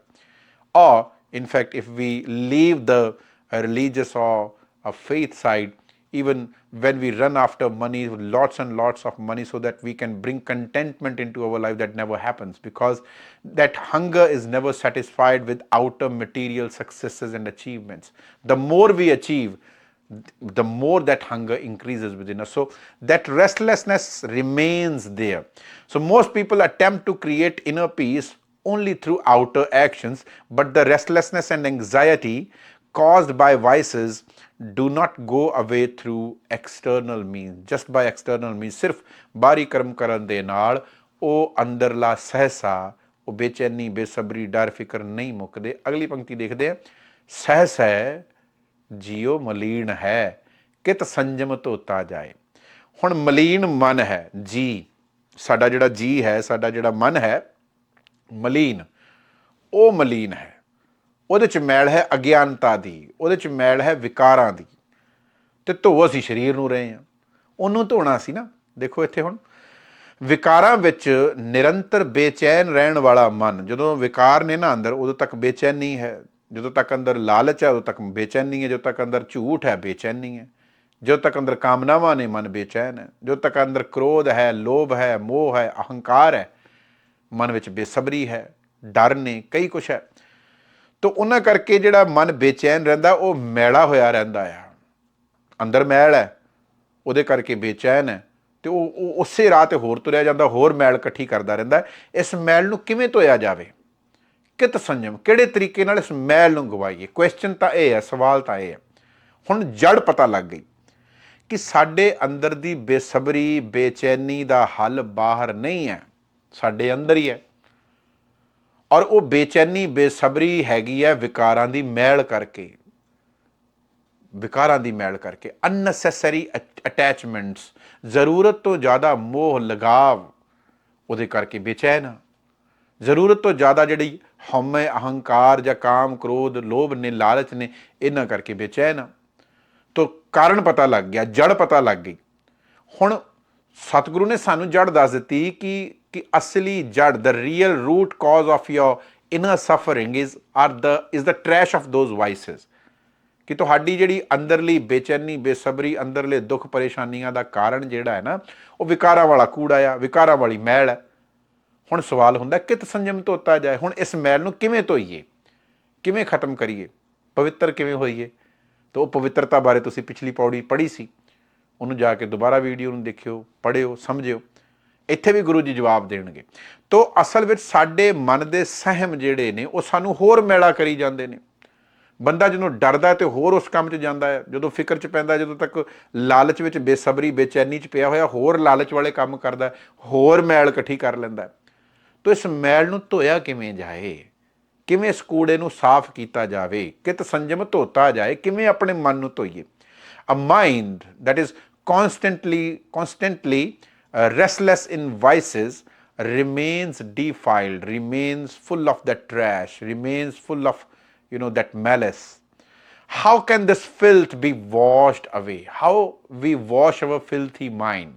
Or in fact if we leave the uh, religious or uh, faith side even when we run after money lots and lots of money so that we can bring contentment into our life that never happens. Because that hunger is never satisfied with outer material successes and achievements. The more we achieve the more that hunger increases within us so that restlessness remains there so most people attempt to create inner peace only through outer actions but the restlessness and anxiety caused by vices do not go away through external means just by external means ਸਿਰਫ ਬਾਹਰੀ ਕਰਮ ਕਰਨ ਦੇ ਨਾਲ ਉਹ ਅੰਦਰਲਾ ਸਹਸਾ ਉਹ ਬੇਚੈਨੀ ਬੇਸਬਰੀ ਡਰ ਫਿਕਰ ਨਹੀਂ ਮੁੱਕਦੇ ਅਗਲੀ ਪੰਕਤੀ ਦੇਖਦੇ ਆ ਸਹਸ ਹੈ ਜੀਉ ਮਲੀਨ ਹੈ, ਕਿਤ ਸੰਜਮ ਧੋਤਾ ਜਾਏ। ਹੁਣ ਮਲੀਨ ਮਨ ਹੈ, ਜੀ। ਸਾਡਾ ਜਿਹੜਾ ਜੀ ਹੈ, ਸਾਡਾ ਜਿਹੜਾ ਮਨ ਹੈ, ਮਲੀਨ। ਉਹ ਮਲੀਨ ਹੈ। ਉਹਦੇ ਚ ਮੈਲ ਹੈ ਅਗਿਆਨਤਾ ਦੀ, ਉਹਦੇ ਚ ਮੈਲ ਹੈ ਵਿਕਾਰਾਂ ਦੀ। ਤੇ ਧੋ ਅਸੀਂ ਸਰੀਰ ਨੂੰ ਰਹੇ ਹਾਂ। ਉਹਨੂੰ ਧੋਣਾ ਸੀ ਨਾ, ਦੇਖੋ ਇੱਥੇ ਹੁਣ। ਵਿਕਾਰਾਂ ਵਿੱਚ ਨਿਰੰਤਰ ਬੇਚੈਨ ਰਹਿਣ ਵਾਲਾ ਮਨ, ਜਦੋਂ ਵਿਕਾਰ ਨੇ ਨਾ ਅੰਦਰ, ਉਦੋਂ ਤੱਕ ਬੇਚੈਨੀ ਹੈ। ਜਦੋਂ ਤੱਕ ਅੰਦਰ ਲਾਲਚ ਹੈ, ਉਦੋਂ ਤੱਕ ਬੇਚੈਨੀ ਹੈ। ਜਦੋਂ ਤੱਕ ਅੰਦਰ ਝੂਠ ਹੈ, ਬੇਚੈਨੀ ਹੈ। ਜਦੋਂ ਤੱਕ ਅੰਦਰ ਕਾਮਨਾਵਾਂ ਨੇ, ਮਨ ਬੇਚੈਨ ਹੈ। ਜਦੋਂ ਤੱਕ ਅੰਦਰ ਕ੍ਰੋਧ ਹੈ, ਲੋਭ ਹੈ, ਮੋਹ ਹੈ, ਅਹੰਕਾਰ ਹੈ, ਮਨ ਵਿੱਚ ਬੇਸਬਰੀ ਹੈ, ਡਰ ਨੇ, ਕਈ ਕੁਛ ਹੈ। ਤੋ ਉਹਨਾਂ ਕਰਕੇ ਜਿਹੜਾ ਮਨ ਬੇਚੈਨ ਰਹਿੰਦਾ, ਉਹ ਮੈਲਾ ਹੋਇਆ ਰਹਿੰਦਾ ਆ। ਅੰਦਰ ਮੈਲ ਹੈ, ਉਹਦੇ ਕਰਕੇ ਬੇਚੈਨ ਹੈ। ਤੇ ਉਹ ਉਹ ਉਸੇ ਰਾਹ ਤੇ ਹੋਰ ਤੁਰਿਆ ਜਾਂਦਾ, ਹੋਰ ਮੈਲ ਇਕੱਠੀ ਕਰਦਾ ਰਹਿੰਦਾ ਇਸ ਮੈਲ ਨੂੰ ਕਿਵੇਂ ਧੋਇਆ ਜਾਵੇ? ਕਿਤ ਸੰਜਮ? ਕਿਹੜੇ ਤਰੀਕੇ ਨਾਲ ਇਸ ਮੈਲ ਨੂੰ ਗਵਾਈਏ? ਕੁਐਸਚਨ ਤਾਂ ਇਹ ਹੈ, ਸਵਾਲ ਤਾਂ ਇਹ ਹੈ। ਹੁਣ ਜੜ ਪਤਾ ਲੱਗ ਗਈ ਕਿ ਸਾਡੇ ਅੰਦਰ ਦੀ ਬੇਸਬਰੀ, ਬੇਚੈਨੀ ਦਾ ਹੱਲ ਬਾਹਰ ਨਹੀਂ ਹੈ। ਸਾਡੇ ਅੰਦਰ ਹੀ ਹੈ। ਔਰ ਉਹ ਬੇਚੈਨੀ, ਬੇਸਬਰੀ ਹੈਗੀ ਹੈ ਵਿਕਾਰਾਂ ਦੀ ਮੈਲ ਕਰਕੇ। ਵਿਕਾਰਾਂ ਦੀ ਮੈਲ ਕਰਕੇ। ਅਨਨੈਸੈਸਰੀ ਅਟੈਚਮੈਂਟਸ ਜ਼ਰੂਰਤ ਤੋਂ ਜ਼ਿਆਦਾ ਮੋਹ ਲਗਾਵ, ਉਹਦੇ ਕਰਕੇ ਬੇਚੈਨ ਆ। ਜ਼ਰੂਰਤ ਤੋਂ ਜ਼ਿਆਦਾ ਜਿਹੜੀ ਹਉਮੈ ਅਹੰਕਾਰ ਜਾਂ ਕਾਮ ਕ੍ਰੋਧ ਲੋਭ ਨੇ ਲਾਲਚ ਨੇ ਇਹਨਾਂ ਕਰਕੇ ਬੇਚੈਨ ਆ। ਤੋ ਕਾਰਨ ਪਤਾ ਲੱਗ ਗਿਆ, ਜੜ ਪਤਾ ਲੱਗ ਗਈ। ਹੁਣ ਸਤਿਗੁਰੂ ਨੇ ਸਾਨੂੰ ਜੜ ਦੱਸ ਦਿੱਤੀ ਕਿ ਕਿ ਅਸਲੀ ਜੜ the real root cause of your inner suffering is are the is the trash of those vices ਕਿ ਤੁਹਾਡੀ ਜਿਹੜੀ ਅੰਦਰਲੀ ਬੇਚੈਨੀ, ਬੇਸਬਰੀ, ਅੰਦਰਲੇ ਦੁੱਖ ਪਰੇਸ਼ਾਨੀਆਂ ਦਾ ਕਾਰਨ ਜਿਹੜਾ ਹੈ ਨਾ, ਉਹ ਵਿਕਾਰਾਂ ਵਾਲਾ ਕੂੜਾ ਆ, ਵਿਕਾਰਾਂ ਵਾਲੀ ਮੈਲ ਹੈ ਹੁਣ ਸਵਾਲ ਹੁੰਦਾ, ਕਿਤ ਸੰਜਮ ਧੋਤਾ ਜਾਏ? ਹੁਣ ਇਸ ਮੈਲ ਨੂੰ ਕਿਵੇਂ ਧੋਈਏ? ਕਿਵੇਂ ਖਤਮ ਕਰੀਏ? ਪਵਿੱਤਰ ਕਿਵੇਂ ਹੋਈਏ? ਤਾਂ ਉਹ ਪਵਿੱਤਰਤਾ ਬਾਰੇ ਤੁਸੀਂ ਪਿਛਲੀ ਪੌੜੀ ਪੜ੍ਹੀ ਸੀ। ਉਹਨੂੰ ਜਾ ਕੇ ਦੁਬਾਰਾ ਵੀਡੀਓ ਨੂੰ ਦੇਖਿਓ, ਪੜ੍ਹਿਓ, ਸਮਝਿਓ। ਇੱਥੇ ਵੀ ਗੁਰੂ ਜੀ ਜਵਾਬ ਦੇਣਗੇ। ਤੋਂ ਅਸਲ ਵਿੱਚ ਸਾਡੇ ਮਨ ਦੇ ਸਹਿਮ ਜਿਹੜੇ ਨੇ, ਉਹ ਸਾਨੂੰ ਹੋਰ ਮੈਲਾ ਕਰੀ ਜਾਂਦੇ ਨੇ। ਬੰਦਾ ਜਦੋਂ ਡਰਦਾ ਹੈ ਤੇ ਹੋਰ ਉਸ ਕੰਮ 'ਚ ਜਾਂਦਾ ਹੈ। ਜਦੋਂ ਫਿਕਰ 'ਚ ਪੈਂਦਾ ਜਦੋਂ ਤੱਕ ਲਾਲਚ ਵਿੱਚ ਬੇਸਬਰੀ, ਬੇਚੈਨੀ 'ਚ ਪਿਆ ਹੋਇਆ, ਹੋਰ ਲਾਲਚ ਵਾਲੇ ਕੰਮ ਕਰਦਾ ਹੋਰ ਮੈਲ ਇਕੱਠੀ ਕਰ ਲੈਂਦਾ ਤੋ ਇਸ ਮੈਲ ਨੂੰ ਧੋਇਆ ਕਿਵੇਂ ਜਾਏ ਕਿਵੇਂ ਇਸ ਕੂੜੇ ਨੂੰ ਸਾਫ਼ ਕੀਤਾ ਜਾਵੇ ਕਿਤ ਸੰਜਮ ਧੋਤਾ ਜਾਏ ਕਿਵੇਂ ਆਪਣੇ ਮਨ ਨੂੰ ਧੋਈਏ a mind that is constantly constantly uh, restless in vices remains defiled remains full of that trash remains full of you know that malice how can this filth be washed away how we wash our filthy mind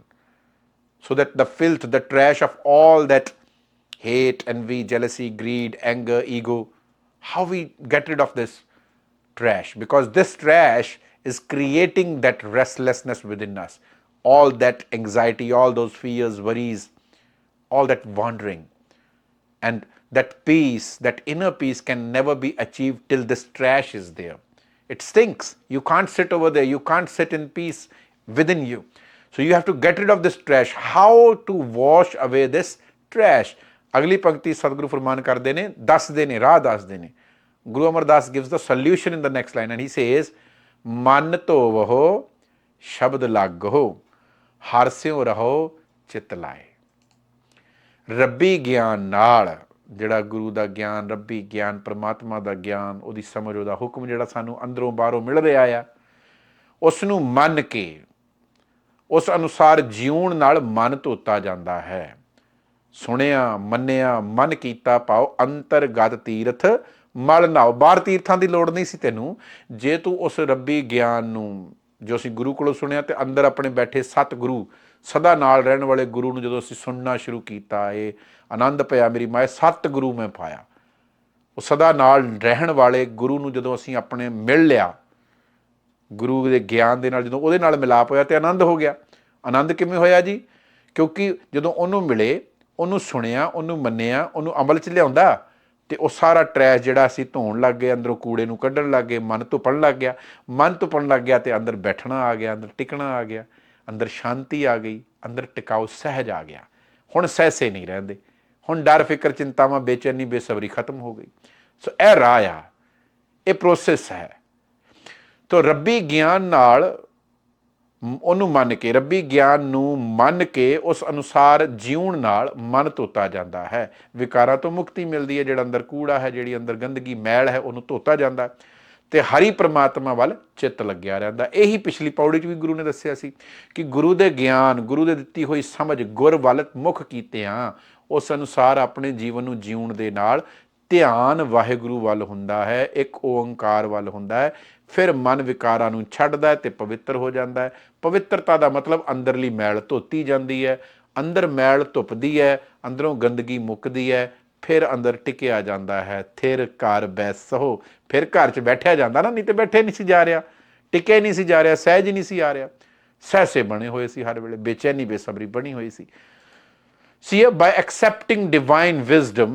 so that the filth, the trash of all that hate, envy, jealousy, greed, anger, ego, how we get rid of this trash? Because this trash is creating that restlessness within us, all that anxiety, all those fears, worries, all that wandering. And that peace, that inner peace, can never be achieved till this trash is there. It stinks. You can't sit over there. You can't sit in peace within you. So you have to get rid of this trash. How to wash away this trash? ਅਗਲੀ ਪੰਕਤੀ ਸਤਿਗੁਰੂ ਫਰਮਾਨ ਕਰਦੇ ਨੇ, ਦੱਸਦੇ ਨੇ, ਰਾਹ ਦੱਸਦੇ ਨੇ। Guru Amardas gives the solution in the next line and he says, ਮਨ ਧੋਵਹੁ, ਸ਼ਬਦ ਲਾਗਹੁ, ਹਰ ਸਿਉ ਰਹੋ, ਚਿਤ ਲਾਏ। ਰੱਬੀ ਗਿਆਨ ਨਾਲ, ਜਿਹੜਾ ਗੁਰੂ ਦਾ ਗਿਆਨ, ਰੱਬੀ ਗਿਆਨ, ਪ੍ਰਮਾਤਮਾ ਦਾ ਗਿਆਨ, ਉਹਦੀ ਸਮਝ, ਉਹਦਾ ਹੁਕਮ ਜਿਹੜਾ ਸਾਨੂੰ ਅੰਦਰੋਂ ਬਾਹਰੋਂ ਮਿਲ ਰਿਹਾ ਆ ਉਸ ਨੂੰ ਮੰਨ ਕੇ, ਉਸ ਅਨੁਸਾਰ ਜਿਉਣ ਨਾਲ ਮਨ ਧੋਤਾ ਜਾਂਦਾ ਹੈ। ਸੁਣਿਆ, ਮੰਨਿਆ, ਮਨ ਕੀਤਾ, ਪਾਓ ਅੰਤਰਗਤ ਤੀਰਥ, ਮਲ ਨਾਓ। ਬਾਹਰ ਤੀਰਥਾਂ ਦੀ ਲੋੜ ਨਹੀਂ ਸੀ ਤੈਨੂੰ। ਜੇ ਤੂੰ ਉਸ ਰੱਬੀ ਗਿਆਨ ਨੂੰ, ਜੋ ਅਸੀਂ ਗੁਰੂ ਕੋਲੋਂ ਸੁਣਿਆ ਤੇ ਅੰਦਰ ਆਪਣੇ ਬੈਠੇ ਸਤ ਗੁਰੂ ਸਦਾ ਨਾਲ ਰਹਿਣ ਵਾਲੇ ਗੁਰੂ ਨੂੰ ਜਦੋਂ ਅਸੀਂ ਸੁਣਨਾ ਸ਼ੁਰੂ ਕੀਤਾ, ਇਹ ਆਨੰਦ ਪਿਆ ਮੇਰੀ ਮਾਏ ਸਤ ਗੁਰੂ ਮੈਂ ਪਾਇਆ। ਉਹ ਸਦਾ ਨਾਲ ਰਹਿਣ ਵਾਲੇ ਗੁਰੂ ਨੂੰ ਜਦੋਂ ਅਸੀਂ ਆਪਣੇ ਮਿਲ ਲਿਆ, ਗੁਰੂ ਦੇ ਗਿਆਨ ਦੇ ਨਾਲ ਜਦੋਂ ਉਹਦੇ ਨਾਲ ਮਿਲਾਪ ਹੋਇਆ ਤੇ ਆਨੰਦ ਹੋ ਗਿਆ। ਆਨੰਦ ਕਿਵੇਂ ਹੋਇਆ ਜੀ? ਕਿਉਂਕਿ ਜਦੋਂ ਉਹਨੂੰ ਮਿਲੇ ਉਹਨੂੰ ਸੁਣਿਆ, ਉਹਨੂੰ ਮੰਨਿਆ, ਉਹਨੂੰ ਅਮਲ 'ਚ ਲਿਆਉਂਦਾ ਤੇ ਉਹ ਸਾਰਾ ਟਰੈਸ਼ ਜਿਹੜਾ ਅਸੀਂ ਧੋਣ ਲੱਗ ਗਏ ਅੰਦਰੋਂ ਕੂੜੇ ਨੂੰ ਕੱਢਣ ਲੱਗ ਗਏ, ਮਨ ਧੁੱਪਣ ਲੱਗ ਗਿਆ, ਮਨ ਧੁੱਪਣ ਲੱਗ ਗਿਆ ਤੇ ਅੰਦਰ ਬੈਠਣਾ ਆ ਗਿਆ, ਅੰਦਰ ਟਿਕਣਾ ਆ ਗਿਆ, ਅੰਦਰ ਸ਼ਾਂਤੀ ਆ ਗਈ, ਅੰਦਰ ਟਿਕਾਊ ਸਹਿਜ ਆ ਗਿਆ। ਹੁਣ ਸਹਿਸੇ ਨਹੀਂ ਰਹਿੰਦੇ। ਹੁਣ ਡਰ ਫਿਕਰ ਚਿੰਤਾਵਾਂ ਬੇਚੈਨੀ, ਬੇਸਬਰੀ ਖਤਮ ਹੋ ਗਈ। ਸੋ ਇਹ ਰਾਹ ਆ, ਇਹ ਪ੍ਰੋਸੈਸ ਹੈ। ਤੋ ਰੱਬੀ ਗਿਆਨ ਨਾਲ ਉਹਨੂੰ ਮੰਨ ਕੇ, ਰੱਬੀ ਗਿਆਨ ਨੂੰ ਮੰਨ ਕੇ ਉਸ ਅਨੁਸਾਰ ਜਿਉਣ ਨਾਲ ਮਨ ਧੋਤਾ ਜਾਂਦਾ ਹੈ। ਵਿਕਾਰਾਂ ਤੋਂ ਮੁਕਤੀ ਮਿਲਦੀ ਹੈ, ਜਿਹੜਾ ਅੰਦਰ ਕੂੜਾ ਹੈ, ਜਿਹੜੀ ਅੰਦਰ ਗੰਦਗੀ, ਮੈਲ ਹੈ, ਉਹਨੂੰ ਧੋਤਾ ਜਾਂਦਾ ਹੈ ਤੇ ਹਰੀ ਪ੍ਰਮਾਤਮਾ ਵੱਲ ਚਿੱਤ ਲੱਗਿਆ ਰਹਿੰਦਾ ਇਹੀ ਪਿਛਲੀ ਪੌੜੀ 'ਚ ਵੀ ਗੁਰੂ ਨੇ ਦੱਸਿਆ ਸੀ ਕਿ ਗੁਰੂ ਦੇ ਗਿਆਨ, ਗੁਰੂ ਦੇ ਦਿੱਤੀ ਹੋਈ ਸਮਝ ਗੁਰ ਵੱਲ ਮੁਖ ਆ। ਉਸ ਅਨੁਸਾਰ ਆਪਣੇ ਜੀਵਨ ਨੂੰ ਜਿਉਣ ਦੇ ਨਾਲ ਧਿਆਨ ਵਾਹਿਗੁਰੂ ਵੱਲ ਹੁੰਦਾ ਹੈ ਇੱਕ ਓੰਕਾਰ ਵੱਲ ਹੁੰਦਾ ਹੈ ਫਿਰ ਮਨ ਵਿਕਾਰਾਂ ਨੂੰ ਛੱਡਦਾ ਹੈ ਤੇ ਪਵਿੱਤਰ ਹੋ ਜਾਂਦਾ ਹੈ। ਪਵਿੱਤਰਤਾ ਦਾ ਮਤਲਬ ਅੰਦਰਲੀ ਮੈਲ ਧੋਤੀ ਜਾਂਦੀ ਹੈ ਅੰਦਰ ਮੈਲ ਧੁੱਪਦੀ ਹੈ ਅੰਦਰੋਂ ਗੰਦਗੀ ਮੁੱਕਦੀ ਹੈ ਫਿਰ ਅੰਦਰ ਟਿਕਿਆ ਜਾਂਦਾ ਹੈ। ਥਿਰ ਘਰ ਬੈਸੋ ਫਿਰ ਘਰ 'ਚ ਬੈਠਿਆ ਜਾਂਦਾ ਨਾ ਨਹੀਂ ਤੇ ਬੈਠੇ ਨਹੀਂ ਸੀ ਜਾ ਰਿਹਾ ਟਿਕੇ ਨਹੀਂ ਸੀ ਜਾ ਰਿਹਾ ਸਹਿਜ ਨਹੀਂ ਸੀ ਆ ਰਿਹਾ। ਸਹਿਸੇ ਬਣੇ ਹੋਏ ਸੀ ਹਰ ਵੇਲੇ ਬੇਚੈਨੀ ਬੇਸਬਰੀ ਬਣੀ ਹੋਈ ਸੀ। See, by accepting divine wisdom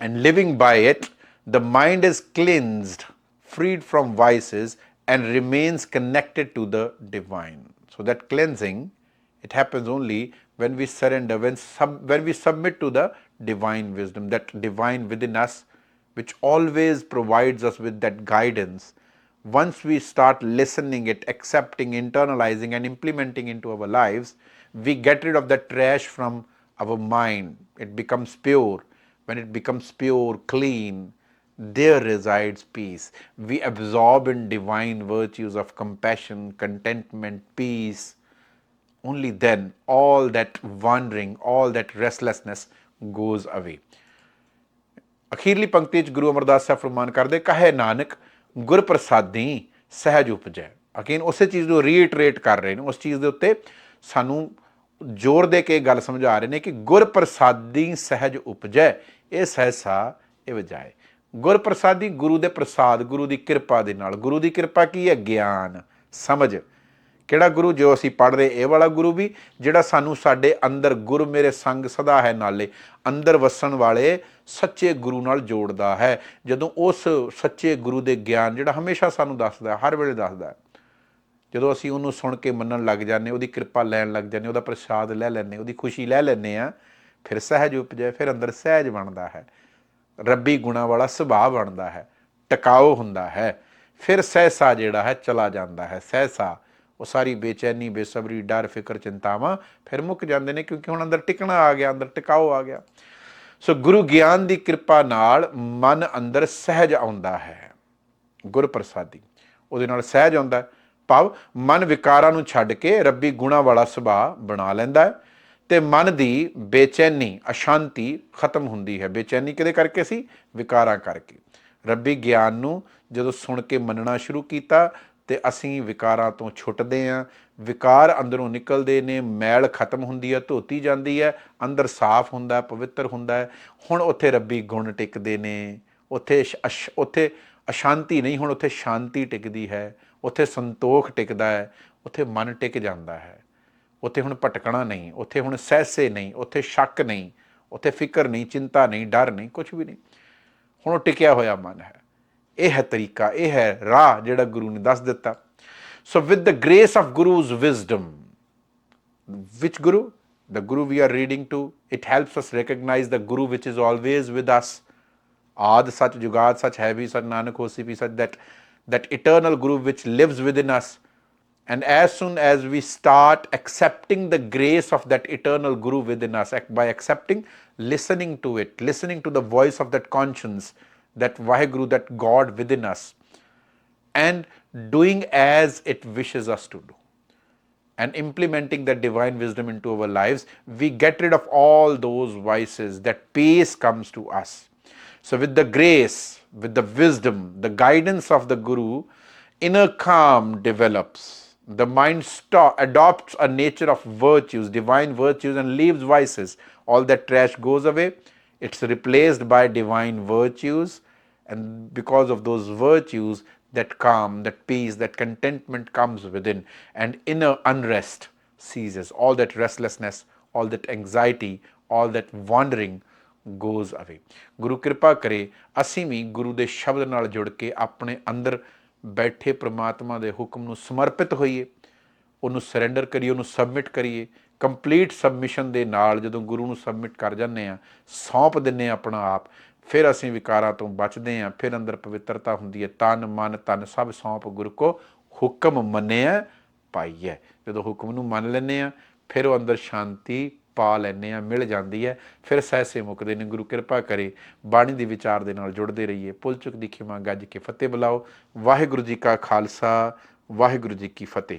and living by it, the mind is cleansed, freed from vices, and remains connected to the divine. So that cleansing, it happens only when we surrender, when, sub, when we submit to the divine wisdom, that divine within us, which always provides us with that guidance. Once we start listening it, accepting, internalizing, and implementing into our lives, we get rid of the trash from our mind. It becomes pure. When it becomes pure, clean, there resides peace. We absorb in divine virtues of compassion, contentment, peace. Only then all that wandering, all that restlessness goes away. ਅਖੀਰਲੀ ਪੰਕਤੀ ਚ ਗੁਰੂ ਅਮਰਦਾਸ ਸਾਹਿਬ ਫਰਮਾਨ ਕਰਦੇ ਕਹੇ ਨਾਨਕ ਗੁਰ ਪ੍ਰਸਾਦੀ ਸਹਿਜ ਉਪਜੈ ਅਕੀਨ ਉਸੇ ਚੀਜ਼ ਨੂੰ ਰੀਇਟਰੇਟ ਕਰ ਰਹੇ ਨੇ ਉਸ ਚੀਜ਼ ਦੇ ਉੱਤੇ ਸਾਨੂੰ ਜ਼ੋਰ ਦੇ ਕੇ ਗੱਲ ਸਮਝਾ ਰਹੇ ਨੇ ਕਿ ਗੁਰ ਪ੍ਰਸਾਦੀ ਸਹਿਜ ਉਪਜੈ, ਇਹ ਸਹਿਸਾ ਇਹ ਵਜਾਏ। ਗੁਰ ਪ੍ਰਸਾਦੀ ਗੁਰੂ ਦੇ ਪ੍ਰਸਾਦ, ਗੁਰੂ ਦੀ ਕਿਰਪਾ ਦੇ ਨਾਲ। ਗੁਰੂ ਦੀ ਕਿਰਪਾ ਕੀ ਹੈ? ਗਿਆਨ, ਸਮਝ। ਕਿਹੜਾ ਗੁਰੂ? ਜੋ ਅਸੀਂ ਪੜ੍ਹ ਰਹੇ, ਇਹ ਵਾਲਾ ਗੁਰੂ ਵੀ, ਜਿਹੜਾ ਸਾਨੂੰ ਸਾਡੇ ਅੰਦਰ ਗੁਰ ਮੇਰੇ ਸੰਗ ਸਦਾ ਹੈ ਨਾਲੇ, ਅੰਦਰ ਵਸਣ ਵਾਲੇ ਸੱਚੇ ਗੁਰੂ ਨਾਲ ਜੋੜਦਾ ਹੈ। ਜਦੋਂ ਉਸ ਸੱਚੇ ਗੁਰੂ ਦੇ ਗਿਆਨ ਜਿਹੜਾ ਹਮੇਸ਼ਾ ਸਾਨੂੰ ਦੱਸਦਾ, ਹਰ ਵੇਲੇ ਦੱਸਦਾ ਜਦੋਂ ਅਸੀਂ ਉਹਨੂੰ ਸੁਣ ਕੇ ਮੰਨਣ ਲੱਗ ਜਾਂਦੇ ਉਹਦੀ ਕਿਰਪਾ ਲੈਣ ਲੱਗ ਜਾਂਦੇ ਉਹਦਾ ਪ੍ਰਸਾਦ ਲੈ ਲੈਂਦੇ ਉਹਦੀ ਖੁਸ਼ੀ ਲੈ ਲੈਂਦੇ ਆ ਫਿਰ ਸਹਿਜ ਉਪਜੈ, ਫਿਰ ਅੰਦਰ ਸਹਿਜ ਬਣਦਾ ਹੈ। ਰੱਬੀ ਗੁਣਾ ਵਾਲਾ ਸੁਭਾਅ ਬਣਦਾ ਹੈ ਟਿਕਾਓ ਹੁੰਦਾ ਹੈ, ਫਿਰ ਸਹਿਸਾ ਜਿਹੜਾ ਹੈ ਚਲਾ ਜਾਂਦਾ ਹੈ। ਸਹਿਸਾ, ਉਹ ਸਾਰੀ ਬੇਚੈਨੀ, ਬੇਸਬਰੀ, ਡਰ, ਫਿਕਰ, ਚਿੰਤਾਵਾਂ ਫਿਰ ਮੁੱਕ ਜਾਂਦੇ ਨੇ ਕਿਉਂਕਿ ਹੁਣ ਅੰਦਰ ਟਿਕਣਾ ਆ ਗਿਆ, ਅੰਦਰ ਟਿਕਾਓ ਆ ਗਿਆ। ਸੋ ਗੁਰੂ ਗਿਆਨ ਦੀ ਕਿਰਪਾ ਨਾਲ ਮਨ ਅੰਦਰ ਸਹਿਜ ਆਉਂਦਾ ਹੈ ਗੁਰ ਪ੍ਰਸਾਦੀ ਉਹਦੇ ਨਾਲ ਸਹਿਜ ਆਉਂਦਾ ਭਾਵ ਮਨ ਵਿਕਾਰਾਂ ਨੂੰ ਛੱਡ ਕੇ ਰੱਬੀ ਗੁਣਾ ਵਾਲਾ ਸੁਭਾਅ ਬਣਾ ਲੈਂਦਾ ਹੈ ਤੇ ਮਨ ਦੀ ਬੇਚੈਨੀ, ਅਸ਼ਾਂਤੀ ਖਤਮ ਹੁੰਦੀ ਹੈ। ਬੇਚੈਨੀ ਕਿਹਦੇ ਕਰਕੇ ਸੀ? ਵਿਕਾਰਾਂ ਕਰਕੇ। ਰੱਬੀ ਗਿਆਨ ਨੂੰ ਜਦੋਂ ਸੁਣ ਕੇ ਮੰਨਣਾ ਸ਼ੁਰੂ ਕੀਤਾ ਤੇ ਅਸੀਂ ਵਿਕਾਰਾਂ ਤੋਂ ਛੁੱਟਦੇ ਆਂ ਵਿਕਾਰ ਅੰਦਰੋਂ ਨਿਕਲਦੇ ਨੇ, ਮੈਲ ਖਤਮ ਹੁੰਦੀ ਹੈ, ਧੋਤੀ ਜਾਂਦੀ ਹੈ, ਅੰਦਰ ਸਾਫ਼ ਹੁੰਦਾ, ਪਵਿੱਤਰ ਹੁੰਦਾ ਹੈ। ਹੁਣ ਉੱਥੇ ਰੱਬੀ ਗੁਣ ਟਿਕਦੇ ਨੇ, ਉੱਥੇ ਅਸ਼- ਉੱਥੇ ਅਸ਼ਾਂਤੀ ਨਹੀਂ, ਹੁਣ ਉੱਥੇ ਸ਼ਾਂਤੀ ਟਿਕਦੀ ਹੈ। ਉੱਥੇ ਸੰਤੋਖ ਟਿਕਦਾ ਹੈ, ਉੱਥੇ ਮਨ ਟਿਕ ਜਾਂਦਾ ਹੈ। ਉੱਥੇ ਹੁਣ ਭਟਕਣਾ ਨਹੀਂ, ਉੱਥੇ ਹੁਣ ਸਹਿਸੇ ਨਹੀਂ, ਉੱਥੇ ਸ਼ੱਕ ਨਹੀਂ, ਉੱਥੇ ਫਿਕਰ ਨਹੀਂ, ਚਿੰਤਾ ਨਹੀਂ, ਡਰ ਨਹੀਂ ਕੁਝ ਵੀ ਨਹੀਂ। ਹੁਣ ਉਹ ਟਿਕਿਆ ਹੋਇਆ ਮਨ ਹੈ। ਇਹ ਹੈ ਤਰੀਕਾ, ਇਹ ਹੈ ਰਾਹ ਜਿਹੜਾ ਗੁਰੂ ਨੇ ਦੱਸ ਦਿੱਤਾ। So with the grace of Guru's wisdom which guru? The guru we are reading to, it helps us recognize the guru which is always with us. ਆਦ ਸਚ ਜੁਗਾਦ ਸਚ ਹੈ ਵੀ ਸਚ ਨਾਨਕ ਹੋਸੀ ਵੀ ਸਚ that that eternal guru which lives within us And as soon as we start accepting the grace of that eternal Guru within us, by accepting, listening to it, listening to the voice of that conscience, that Vaheguru, that God within us, and doing as it wishes us to do and implementing that divine wisdom into our lives, we get rid of all those vices. That peace comes to us. So, with the grace, with the wisdom, the guidance of the Guru, inner calm develops. The mind adopts a nature of virtues, divine virtues, and leaves vices. All that trash goes away. It's replaced by divine virtues. And because of those virtues, that calm, that peace, that contentment comes within, and inner unrest ceases. All that restlessness, all that anxiety, all that wandering goes away. ਗੁਰੂ ਕਿਰਪਾ ਕਰੇ ਅਸੀਂ ਵੀ ਗੁਰੂ ਦੇ ਸ਼ਬਦ ਨਾਲ ਜੁੜ ਕੇ ਆਪਣੇ ਅੰਦਰ ਬੈਠੇ ਪ੍ਰਮਾਤਮਾ ਦੇ ਹੁਕਮ ਨੂੰ ਸਮਰਪਿਤ ਹੋਈਏ, ਉਹਨੂੰ ਸਰੈਂਡਰ ਕਰੀਏ, ਉਹਨੂੰ ਸਬਮਿਟ ਕਰੀਏ। ਕੰਪਲੀਟ ਸਬਮਿਸ਼ਨ ਦੇ ਨਾਲ ਜਦੋਂ ਗੁਰੂ ਨੂੰ ਸਬਮਿਟ ਕਰ ਜਾਂਦੇ ਆ ਸੌਂਪ ਦਿੰਨੇ ਆ ਆਪਣਾ ਆਪ, ਫਿਰ ਅਸੀਂ ਵਿਕਾਰਾਂ ਤੋਂ ਬਚਦੇ ਆ ਫਿਰ ਅੰਦਰ ਪਵਿੱਤਰਤਾ ਹੁੰਦੀ ਹੈ। ਤਨ, ਮਨ ਤਨ ਸਭ ਸੌਂਪ ਗੁਰੂ ਕੋ ਹੁਕਮ ਮੰਨਿਆ ਪਾਈਐ। ਜਦੋਂ ਹੁਕਮ ਨੂੰ ਮੰਨ ਲੈਂਦੇ ਆ ਫਿਰ ਉਹ ਅੰਦਰ ਸ਼ਾਂਤੀ ਪਾ ਲੈਂਦੇ ਆ ਮਿਲ ਜਾਂਦੀ ਹੈ। ਫਿਰ ਸਹਿਸੇ ਮੁਕਦੇ ਨੇ, ਗੁਰੂ ਕਿਰਪਾ ਕਰੇ, ਬਾਣੀ ਦੇ ਵਿਚਾਰ ਦੇ ਨਾਲ ਜੁੜਦੇ ਰਹੀਏ। ਪੁੱਲ ਚੁੱਕ ਦੀ ਖਿਮਾ ਗੱਜ ਕੇ ਫਤਿਹ ਬੁਲਾਓ। ਵਾਹਿਗੁਰੂ ਜੀ ਕਾ ਖਾਲਸਾ, ਵਾਹਿਗੁਰੂ ਜੀ ਕੀ ਫਤਿਹ।